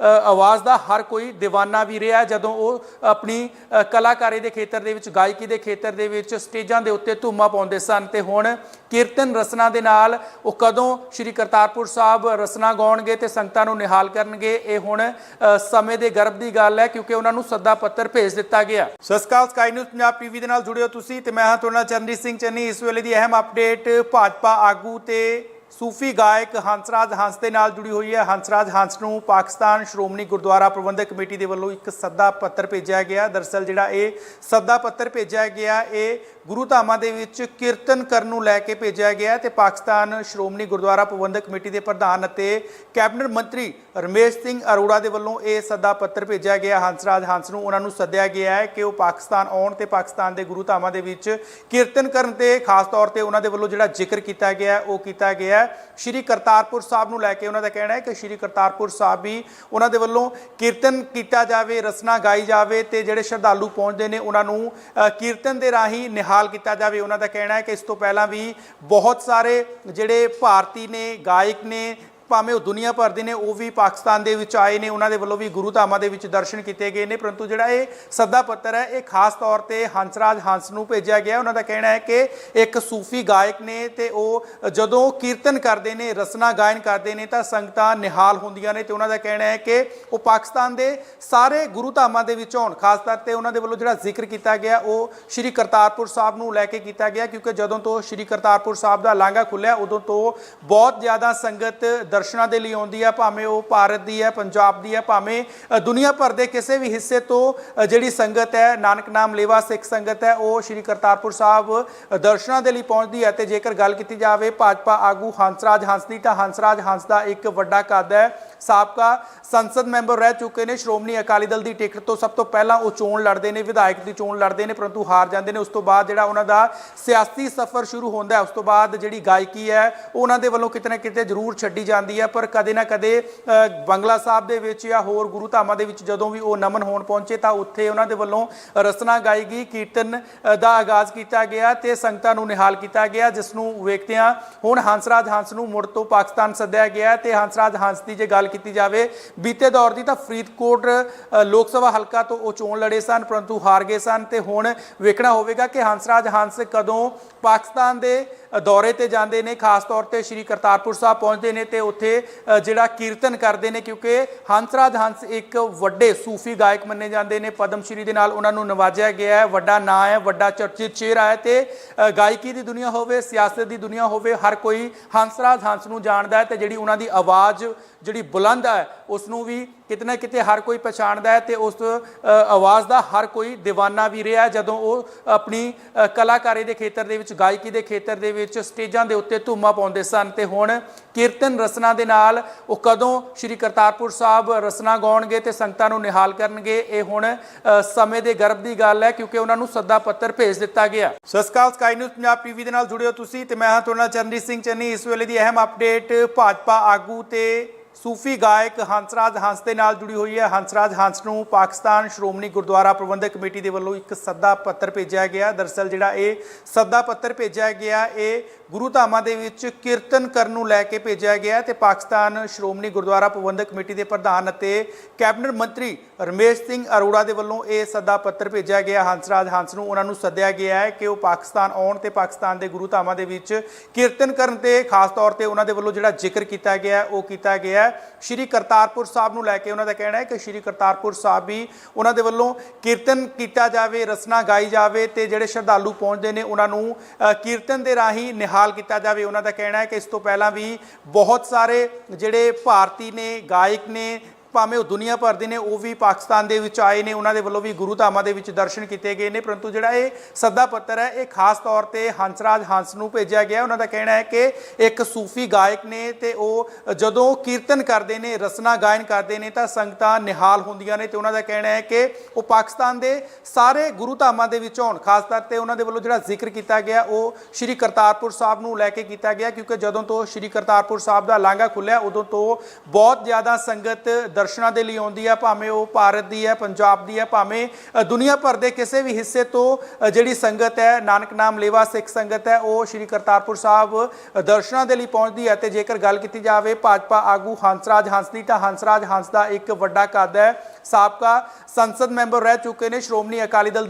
ਆਵਾਜ਼ ਦਾ ਹਰ ਕੋਈ دیਵਾਨਾ ਵੀ ਰਿਹਾ ਜਦੋਂ ਉਹ ਆਪਣੀ ਕਲਾਕਾਰੀ ਦੇ ਖੇਤਰ ਦੇ ਵਿੱਚ, ਗਾਇਕੀ ਦੇ ਖੇਤਰ ਦੇ ਵਿੱਚ ਸਟੇਜਾਂ ਦੇ ਉੱਤੇ ਧੂਮਾ ਪਾਉਂਦੇ ਸਨ ਤੇ ਹੁਣ ਕੀਰਤਨ ਰਸਨਾ ਦੇ ਨਾਲ ਉਹ ਕਦੋਂ ਸ਼੍ਰੀ ਕਰਤਾਰਪੁਰ ਸਾਹਿਬ ਰਸਨਾ ਗਾਉਣਗੇ ਤੇ ਸੰਗਤਾਂ ਨੂੰ ਨਿਹਾਲ ਕਰਨਗੇ, ਇਹ ਹੁਣ ਸਮੇਂ ਦੇ ਗਰਭ ਦੀ ਗੱਲ ਹੈ ਕਿਉਂਕਿ ਉਹਨਾਂ ਨੂੰ ਸੱਦਾ ਪੱਤਰ ਭੇਜ ਦਿੱਤਾ ਗਿਆ। ਸਤਿ ਸ਼੍ਰੀ ਅਕਾਲ, ਸਕਾਈ ਨਿਊਜ਼ ਪੰਜਾਬ ਟੀਵੀ ਦੇ ਨਾਲ ਜੁੜਿਓ ਤੁਸੀਂ ਤੇ ਮੈਂ ਹਾਂ ਤੁਹਾਡਾ ਚਰਨਜੀਤ ਸਿੰਘ ਚੰਨੀ। ਇਸ ਵੇਲੇ ਦੀ ਅਹਿਮ ਅਪਡੇਟ ਭਾਜਪਾ ਆਗੂ ਤੇ ਸੂਫੀ ਗਾਇਕ ਹੰਸਰਾਜ ਹੰਸ ਦੇ ਨਾਲ ਜੁੜੀ ਹੋਈ ਹੈ। ਹੰਸਰਾਜ ਹੰਸ ਨੂੰ ਪਾਕਿਸਤਾਨ ਸ਼੍ਰੋਮਣੀ ਗੁਰਦੁਆਰਾ ਪ੍ਰਬੰਧਕ ਕਮੇਟੀ ਦੇ ਵੱਲੋਂ ਇੱਕ ਸੱਦਾ ਪੱਤਰ ਭੇਜਿਆ ਗਿਆ। ਦਰਸਲ ਜਿਹੜਾ ਇਹ ਸੱਦਾ ਪੱਤਰ ਭੇਜਿਆ ਗਿਆ, ਇਹ ਗੁਰੂ ਧਾਮਾਂ ਦੇ ਵਿੱਚ ਕੀਰਤਨ ਕਰਨ ਨੂੰ ਲੈ ਕੇ ਭੇਜਿਆ ਗਿਆ ਤੇ ਪਾਕਿਸਤਾਨ ਸ਼੍ਰੋਮਣੀ ਗੁਰਦੁਆਰਾ ਪ੍ਰਬੰਧਕ ਕਮੇਟੀ ਦੇ ਪ੍ਰਧਾਨ ਅਤੇ ਕੈਬਨਿਟ ਮੰਤਰੀ ਰਮੇਸ਼ ਸਿੰਘ ਅਰੋੜਾ ਦੇ ਵੱਲੋਂ ਇਹ ਸੱਦਾ ਪੱਤਰ ਭੇਜਿਆ ਗਿਆ। ਹੰਸਰਾਜ ਹੰਸ ਨੂੰ ਉਹਨਾਂ ਨੂੰ ਸੱਦਿਆ ਗਿਆ ਹੈ ਕਿ ਉਹ ਪਾਕਿਸਤਾਨ ਆਉਣ ਤੇ ਪਾਕਿਸਤਾਨ ਦੇ ਗੁਰੂ ਧਾਮਾਂ ਦੇ ਵਿੱਚ ਕੀਰਤਨ ਕਰਨ ਤੇ ਖਾਸ ਤੌਰ ਤੇ ਉਹਨਾਂ ਦੇ ਵੱਲੋਂ ਜਿਹੜਾ ਜ਼ਿਕਰ ਕੀਤਾ ਗਿਆ ਉਹ ਕੀਤਾ ਗਿਆ ਸ਼੍ਰੀ ਕਰਤਾਰਪੁਰ ਸਾਹਿਬ ਨੂੰ ਲੈ ਕੇ ਉਹਨਾਂ ਦਾ ਕਹਿਣਾ ਹੈ ਕਿ ਸ਼੍ਰੀ ਕਰਤਾਰਪੁਰ ਸਾਹਿਬ ਵੀ ਉਹਨਾਂ ਦੇ ਵੱਲੋਂ ਕੀਰਤਨ ਕੀਤਾ ਜਾਵੇ, ਰਸਨਾ ਗਾਈ ਜਾਵੇ ਤੇ ਜਿਹੜੇ ਸ਼ਰਧਾਲੂ ਪਹੁੰਚਦੇ ਨੇ ਉਹਨਾਂ ਨੂੰ ਕੀਰਤਨ ਦੇ ਰਾਹੀਂ ਨਿਹਾਲ ਕੀਤਾ ਜਾਵੇ। ਉਹਨਾਂ ਦਾ ਕਹਿਣਾ ਹੈ ਕਿ ਇਸ ਤੋਂ ਪਹਿਲਾਂ ਵੀ ਬਹੁਤ ਸਾਰੇ ਜਿਹੜੇ ਭਾਰਤੀ ਨੇ, ਗਾਇਕ ਨੇ ਭਾਵੇਂ ਉਹ ਦੁਨੀਆ ਭਰ ਦੇ ਨੇ, ਉਹ ਵੀ ਪਾਕਿਸਤਾਨ ਦੇ ਵਿੱਚ ਆਏ ਨੇ, ਉਹਨਾਂ ਦੇ ਵੱਲੋਂ ਵੀ ਗੁਰੂ ਧਾਮਾਂ ਦੇ ਵਿੱਚ ਦਰਸ਼ਨ ਕੀਤੇ ਗਏ ਨੇ, ਪਰੰਤੂ ਜਿਹੜਾ ਇਹ ਸੱਦਾ ਪੱਤਰ ਹੈ, ਇਹ ਖਾਸ ਤੌਰ ਤੇ ਹੰਸਰਾਜ ਹੰਸ ਨੂੰ ਭੇਜਿਆ ਗਿਆ। ਉਹਨਾਂ ਦਾ ਕਹਿਣਾ ਹੈ ਕਿ ਇੱਕ ਸੂਫੀ ਗਾਇਕ ਨੇ ਤੇ ਉਹ ਜਦੋਂ ਕੀਰਤਨ ਕਰਦੇ ਨੇ, ਰਸਨਾ ਗਾਇਨ ਕਰਦੇ ਨੇ, ਤਾਂ ਸੰਗਤਾਂ ਨਿਹਾਲ ਹੁੰਦੀਆਂ ਨੇ ਤੇ ਉਹਨਾਂ ਦਾ ਕਹਿਣਾ ਹੈ ਕਿ ਉਹ ਪਾਕਿਸਤਾਨ ਦੇ ਸਾਰੇ ਗੁਰੂ ਧਾਮਾਂ ਦੇ ਵਿੱਚ ਹੋਣ ਖਾਸ ਤੌਰ ਤੇ ਉਹਨਾਂ ਦੇ ਵੱਲੋਂ ਜਿਹੜਾ ਜ਼ਿਕਰ ਕੀਤਾ ਗਿਆ, ਉਹ ਸ਼੍ਰੀ ਕਰਤਾਰਪੁਰ ਸਾਹਿਬ ਨੂੰ ਲੈ ਕੇ ਕੀਤਾ ਗਿਆ, ਕਿਉਂਕਿ ਜਦੋਂ ਤੋਂ ਸ਼੍ਰੀ ਕਰਤਾਰਪੁਰ ਸਾਹਿਬ ਦਾ ਲਾਂਘਾ ਖੁੱਲਿਆ, ਉਦੋਂ ਤੋਂ ਬਹੁਤ ਜ਼ਿਆਦਾ ਸੰਗਤ ਦਰਸ਼ਨਾਂ ਦੇ ਲਈ ਆਉਂਦੀ ਹੈ ਭਾਵੇਂ ਉਹ ਭਾਰਤ ਦੀ ਹੈ ਪੰਜਾਬ ਦੀ ਹੈ ਭਾਵੇਂ ਅ, ਦੁਨੀਆ ਭਰ ਦੇ ਕਿਸੇ ਵੀ ਹਿੱਸੇ ਤੋਂ ਜਿਹੜੀ ਸੰਗਤ ਹੈ ਨਾਨਕ ਨਾਮ ਲੇਵਾ ਸਿੱਖ ਸੰਗਤ ਹੈ ਉਹ ਸ਼੍ਰੀ ਕਰਤਾਰਪੁਰ ਸਾਹਿਬ ਦਰਸ਼ਨਾਂ ਦੇ ਲਈ ਪਹੁੰਚਦੀ ਹੈ। ਤੇ ਜੇਕਰ ਗੱਲ ਕੀਤੀ ਜਾਵੇ ਭਾਜਪਾ ਆਗੂ ਹੰਸਰਾਜ ਹੰਸ ਦੀ ਤਾਂ ਹੰਸਰਾਜ ਹੰਸ ਦਾ ਇੱਕ ਵੱਡਾ ਕੱਦ ਹੈ। ਸਾਬਕਾ ਸੰਸਦ ਮੈਂਬਰ ਰਹਿ ਚੁੱਕੇ ਨੇ। ਸ਼੍ਰੋਮਣੀ ਅਕਾਲੀ ਦਲ ਦੀ ਟਿਕਟ ਤੋਂ ਸਭ ਤੋਂ ਪਹਿਲਾਂ ਉਹ ਚੋਣ ਲੜਦੇ ਨੇ, ਵਿਧਾਇਕ ਦੀ ਚੋਣ ਲੜਦੇ ਨੇ, ਪਰੰਤੂ ਹਾਰ ਜਾਂਦੇ ਨੇ। ਉਸ ਤੋਂ ਬਾਅਦ ਜਿਹੜਾ ਉਹਨਾਂ ਦਾ ਸਿਆਸੀ ਸਫ਼ਰ ਸ਼ੁਰੂ ਹੁੰਦਾ ਹੈ, ਉਸ ਤੋਂ ਬਾਅਦ ਜਿਹੜੀ ਗਾਇਕੀ ਹੈ, ਉਹਨਾਂ ਦੇ ਵੱਲੋਂ ਕਿਤੇ ਨਾ ਕਿਤੇ ਜ਼ਰੂਰ ਛੱਡੀ ਜਾਂਦੀ ਹੈ। ਪਰ ਕਦੇ ਨਾ ਕਦੇ ਬੰਗਲਾ ਸਾਹਿਬ ਦੇ ਵਿੱਚ ਜਾਂ ਹੋਰ ਗੁਰੂ ਧਾਮਾਂ ਦੇ ਵਿੱਚ ਜਦੋਂ ਵੀ ਉਹ ਨਮਨ ਹੋਣ ਪਹੁੰਚੇ, ਤਾਂ ਉੱਥੇ ਉਹਨਾਂ ਦੇ ਵੱਲੋਂ ਰਸਨਾ ਗਾਈ ਗਈ ਕੀਰਤਨ ਦਾ ਆਗਾਜ਼ ਕੀਤਾ ਗਿਆ ਤੇ ਸੰਗਤਾਂ ਨੂੰ ਨਿਹਾਲ ਕੀਤਾ ਗਿਆ, ਜਿਸ ਨੂੰ ਵੇਖਦਿਆਂ ਹੁਣ ਹੰਸਰਾਜ ਹੰਸ ਨੂੰ ਮੁੜ ਤੋਂ ਪਾਕਿਸਤਾਨ ਸੱਦਿਆ ਗਿਆ ਤੇ ਹੰਸਰਾਜ ਹੰਸ ਦੀ ਜੇ ਗੱਲ ਕੀਤੀ ਜਾਵੇ। ਬੀਤੇ ਦੌਰ ਦੀ ਤਾਂ ਫਰੀਦਕੋਟ ਲੋਕ ਸਭਾ ਹਲਕਾ ਤੋਂ ਉਹ ਚੋਣ ਲੜੇ ਸਨ, ਪਰੰਤੂ ਹਾਰ ਗਏ ਸਨ ਤੇ ਹੁਣ ਵੇਖਣਾ ਹੋਵੇਗਾ ਕਿ ਹੰਸਰਾਜ ਹੰਸ ਕਦੋਂ ਪਾਕਿਸਤਾਨ ਦੇ ਦੌਰੇ ਤੇ ਜਾਂਦੇ ਨੇ, ਖਾਸ ਤੌਰ ਤੇ ਸ਼੍ਰੀ ਕਰਤਾਰਪੁਰ ਸਾਹਿਬ ਪਹੁੰਚਦੇ ਨੇ ਤੇ ਉੱਥੇ ਜਿਹੜਾ ਕੀਰਤਨ ਕਰਦੇ ਨੇ ਕਿਉਂਕਿ ਹੰਸਰਾਜ ਹੰਸ ਇੱਕ ਵੱਡੇ ਸੂਫੀ ਗਾਇਕ ਮੰਨੇ ਜਾਂਦੇ ਨੇ ਪਦਮ ਸ਼੍ਰੀ ਦੇ ਨਾਲ ਉਹਨਾਂ ਨੂੰ ਨਵਾਜਿਆ ਗਿਆ ਹੈ, ਵੱਡਾ ਨਾਂ ਹੈ, ਵੱਡਾ ਚਰਚਿਤ ਚਿਹਰਾ ਹੈ ਤੇ ਗਾਇਕੀ ਦੀ ਦੁਨੀਆ ਹੋਵੇ, ਸਿਆਸਤ ਦੀ ਦੁਨੀਆ ਹੋਵੇ, ਹਰ ਕੋਈ ਹੰਸਰਾਜ ਹੰਸ ਨੂੰ ਜਾਣਦਾ ਹੈ ਤੇ ਜਿਹੜੀ ਉਹਨਾਂ ਦੀ ਆਵਾਜ਼, ਜਿਹੜੀ ਬੁਲੰਦ ਹੈ, ਉਸ ਨੂੰ ਵੀ ਕਿਤੇ ਨਾ ਕਿਤੇ ਹਰ ਕੋਈ ਪਛਾਣਦਾ ਹੈ ਤੇ ਉਸ ਆਵਾਜ਼ ਦਾ ਹਰ ਕੋਈ دیਵਾਨਾ ਵੀ ਰਿਹਾ ਜਦੋਂ ਉਹ ਆਪਣੀ ਕਲਾਕਾਰੀ ਦੇ ਖੇਤਰ ਦੇ ਵਿੱਚ, ਗਾਇਕੀ ਦੇ ਖੇਤਰ ਦੇ ਵਿੱਚ ਸਟੇਜਾਂ ਦੇ ਉੱਤੇ ਧੂਮਾ ਪਾਉਂਦੇ ਸਨ ਤੇ ਹੁਣ ਕੀਰਤਨ ਰਸਨਾ ਦੇ ਨਾਲ ਉਹ ਕਦੋਂ ਸ਼੍ਰੀ ਕਰਤਾਰਪੁਰ ਸਾਹਿਬ ਰਸਨਾ ਗਾਉਣਗੇ ਤੇ ਸੰਗਤਾਂ ਨੂੰ ਨਿਹਾਲ ਕਰਨਗੇ, ਇਹ ਹੁਣ ਸਮੇਂ ਦੇ ਗਰਭ ਦੀ ਗੱਲ ਹੈ ਕਿਉਂਕਿ ਉਹਨਾਂ ਨੂੰ ਸੱਦਾ ਪੱਤਰ ਭੇਜ ਦਿੱਤਾ ਗਿਆ। ਸਤਿ ਸ਼੍ਰੀ ਅਕਾਲ ਸਕਾਈ ਨਿਊਜ਼ ਪੰਜਾਬ ਟੀਵੀ ਦੇ ਨਾਲ ਜੁੜੇ ਹੋ ਤੁਸੀਂ ਤੇ ਮੈਂ ਹਾਂ ਤੁਹਾਡਾ ਨਾਲ ਚਰਨਜੀਤ ਸਿੰਘ ਚੰਨੀ। ਇਸ ਵੇਲੇ ਦੀ ਅਹਿਮ ਅਪਡੇਟ ਭਾਜਪਾ ਆਗੂ ਤੇ ਸੂਫੀ ਗਾਇਕ ਹੰਸਰਾਜ ਹੰਸ ਦੇ ਨਾਲ ਜੁੜੀ ਹੋਈ ਹੈ। ਹੰਸਰਾਜ ਹੰਸ ਨੂੰ ਪਾਕਿਸਤਾਨ ਸ਼੍ਰੋਮਣੀ ਗੁਰਦੁਆਰਾ ਪ੍ਰਬੰਧਕ ਕਮੇਟੀ ਦੇ ਵੱਲੋਂ ਇੱਕ ਸੱਦਾ ਪੱਤਰ ਭੇਜਿਆ ਗਿਆ। ਦਰਸਲ ਜਿਹੜਾ ਇਹ ਸੱਦਾ ਪੱਤਰ ਭੇਜਿਆ ਗਿਆ, ਇਹ ਗੁਰੂ ਧਾਮਾਂ ਦੇ ਵਿੱਚ ਕੀਰਤਨ ਕਰਨ ਨੂੰ ਲੈ ਕੇ ਭੇਜਿਆ ਗਿਆ ਤੇ ਪਾਕਿਸਤਾਨ ਸ਼੍ਰੋਮਣੀ ਗੁਰਦੁਆਰਾ ਪ੍ਰਬੰਧਕ ਕਮੇਟੀ ਦੇ ਪ੍ਰਧਾਨ ਅਤੇ ਕੈਬਨਿਟ ਮੰਤਰੀ ਰਮੇਸ਼ ਸਿੰਘ ਅਰੋੜਾ ਦੇ ਵੱਲੋਂ ਇਹ ਸੱਦਾ ਪੱਤਰ ਭੇਜਿਆ ਗਿਆ। ਹੰਸਰਾਜ ਹੰਸ ਨੂੰ ਉਹਨਾਂ ਨੂੰ ਸੱਦਿਆ ਗਿਆ ਹੈ ਕਿ ਉਹ ਪਾਕਿਸਤਾਨ ਆਉਣ ਤੇ ਪਾਕਿਸਤਾਨ ਦੇ ਗੁਰੂ ਧਾਮਾਂ ਦੇ ਵਿੱਚ ਕੀਰਤਨ ਕਰਨ ਤੇ ਖਾਸ ਤੌਰ ਤੇ ਉਹਨਾਂ ਦੇ ਵੱਲੋਂ ਜਿਹੜਾ ਜ਼ਿਕਰ ਕੀਤਾ ਗਿਆ, ਉਹ ਕੀਤਾ ਗਿਆ ਹੈ ਸ਼੍ਰੀ ਕਰਤਾਰਪੁਰ ਸਾਹਿਬ ਨੂੰ ਲੈ ਕੇ ਉਹਨਾਂ ਦਾ ਕਹਿਣਾ ਹੈ ਕਿ ਸ਼੍ਰੀ ਕਰਤਾਰਪੁਰ ਸਾਹਿਬ ਵੀ ਉਹਨਾਂ ਦੇ ਵੱਲੋਂ ਕੀਰਤਨ ਕੀਤਾ ਜਾਵੇ ਰਸਨਾ ਗਾਈ ਜਾਵੇ ਤੇ ਜਿਹੜੇ ਸ਼ਰਧਾਲੂ ਪਹੁੰਚਦੇ ਨੇ ਉਹਨਾਂ ਨੂੰ ਅ, ਕੀਰਤਨ ਦੇ ਰਾਹੀਂ ਨਿਹਾਲ ਕੀਤਾ ਜਾਵੇ। ਉਹਨਾਂ ਦਾ ਕਹਿਣਾ ਹੈ ਕਿ ਇਸ ਤੋਂ ਪਹਿਲਾਂ ਵੀ ਬਹੁਤ ਸਾਰੇ ਜਿਹੜੇ ਭਾਰਤੀ ਨੇ ਗਾਇਕ ਨੇ ਭਾਵੇਂ ਉਹ ਦੁਨੀਆ ਭਰ ਦੇ ਨੇ, ਉਹ ਵੀ ਪਾਕਿਸਤਾਨ ਦੇ ਵਿੱਚ ਆਏ ਨੇ, ਉਹਨਾਂ ਦੇ ਵੱਲੋਂ ਵੀ ਗੁਰੂ ਧਾਮਾਂ ਦੇ ਵਿੱਚ ਦਰਸ਼ਨ ਕੀਤੇ ਗਏ ਨੇ, ਪਰੰਤੂ ਜਿਹੜਾ ਇਹ ਸੱਦਾ ਪੱਤਰ ਹੈ, ਇਹ ਖਾਸ ਤੌਰ ਤੇ ਹੰਸਰਾਜ ਹੰਸ ਨੂੰ ਭੇਜਿਆ ਗਿਆ। ਉਹਨਾਂ ਦਾ ਕਹਿਣਾ ਹੈ ਕਿ ਇੱਕ ਸੂਫੀ ਗਾਇਕ ਨੇ ਤੇ ਉਹ ਜਦੋਂ ਕੀਰਤਨ ਕਰਦੇ ਨੇ, ਰਸਨਾ ਗਾਇਨ ਕਰਦੇ ਨੇ, ਤਾਂ ਸੰਗਤਾਂ ਨਿਹਾਲ ਹੁੰਦੀਆਂ ਨੇ ਤੇ ਉਹਨਾਂ ਦਾ ਕਹਿਣਾ ਹੈ ਕਿ ਉਹ ਪਾਕਿਸਤਾਨ ਦੇ ਸਾਰੇ ਗੁਰੂ ਧਾਮਾਂ ਦੇ ਵਿੱਚ ਹੋਣ ਖਾਸ ਤੌਰ ਤੇ ਉਹਨਾਂ ਦੇ ਵੱਲੋਂ ਜਿਹੜਾ ਜ਼ਿਕਰ ਕੀਤਾ ਗਿਆ, ਉਹ ਸ਼੍ਰੀ ਕਰਤਾਰਪੁਰ ਸਾਹਿਬ ਨੂੰ ਲੈ ਕੇ ਕੀਤਾ ਗਿਆ, ਕਿਉਂਕਿ ਜਦੋਂ ਤੋਂ ਸ਼੍ਰੀ ਕਰਤਾਰਪੁਰ ਸਾਹਿਬ ਦਾ ਲਾਂਘਾ ਖੁੱਲਿਆ, ਉਦੋਂ ਤੋਂ ਬਹੁਤ ਜ਼ਿਆਦਾ ਸੰਗਤ ਦਰਸ਼ਨਾਂ ਦੇ ਲਈ ਆਉਂਦੀ ਹੈ ਭਾਵੇਂ ਉਹ ਭਾਰਤ ਦੀ ਹੈ ਪੰਜਾਬ ਦੀ ਹੈ ਭਾਵੇਂ ਅ, ਦੁਨੀਆ ਭਰ ਦੇ ਕਿਸੇ ਵੀ ਹਿੱਸੇ ਤੋਂ ਜਿਹੜੀ ਸੰਗਤ ਹੈ ਨਾਨਕ ਨਾਮ ਲੇਵਾ ਸਿੱਖ ਸੰਗਤ ਹੈ ਉਹ ਸ਼੍ਰੀ ਕਰਤਾਰਪੁਰ ਸਾਹਿਬ ਦਰਸ਼ਨਾਂ ਦੇ ਲਈ ਪਹੁੰਚਦੀ ਹੈ ਤੇ ਜੇਕਰ ਗੱਲ ਕੀਤੀ ਜਾਵੇ ਭਾਜਪਾ ਆਗੂ ਹੰਸਰਾਜ ਹੰਸ ਦੀ ਤਾਂ ਹੰਸਰਾਜ ਹੰਸ ਦਾ ਇੱਕ ਵੱਡਾ ਕੱਦ ਹੈ ਸਾਬਕਾ ਸੰਸਦ ਮੈਂਬਰ ਰਹਿ ਚੁੱਕੇ ਨੇ ਸ਼੍ਰੋਮਣੀ ਅਕਾਲੀ ਦਲ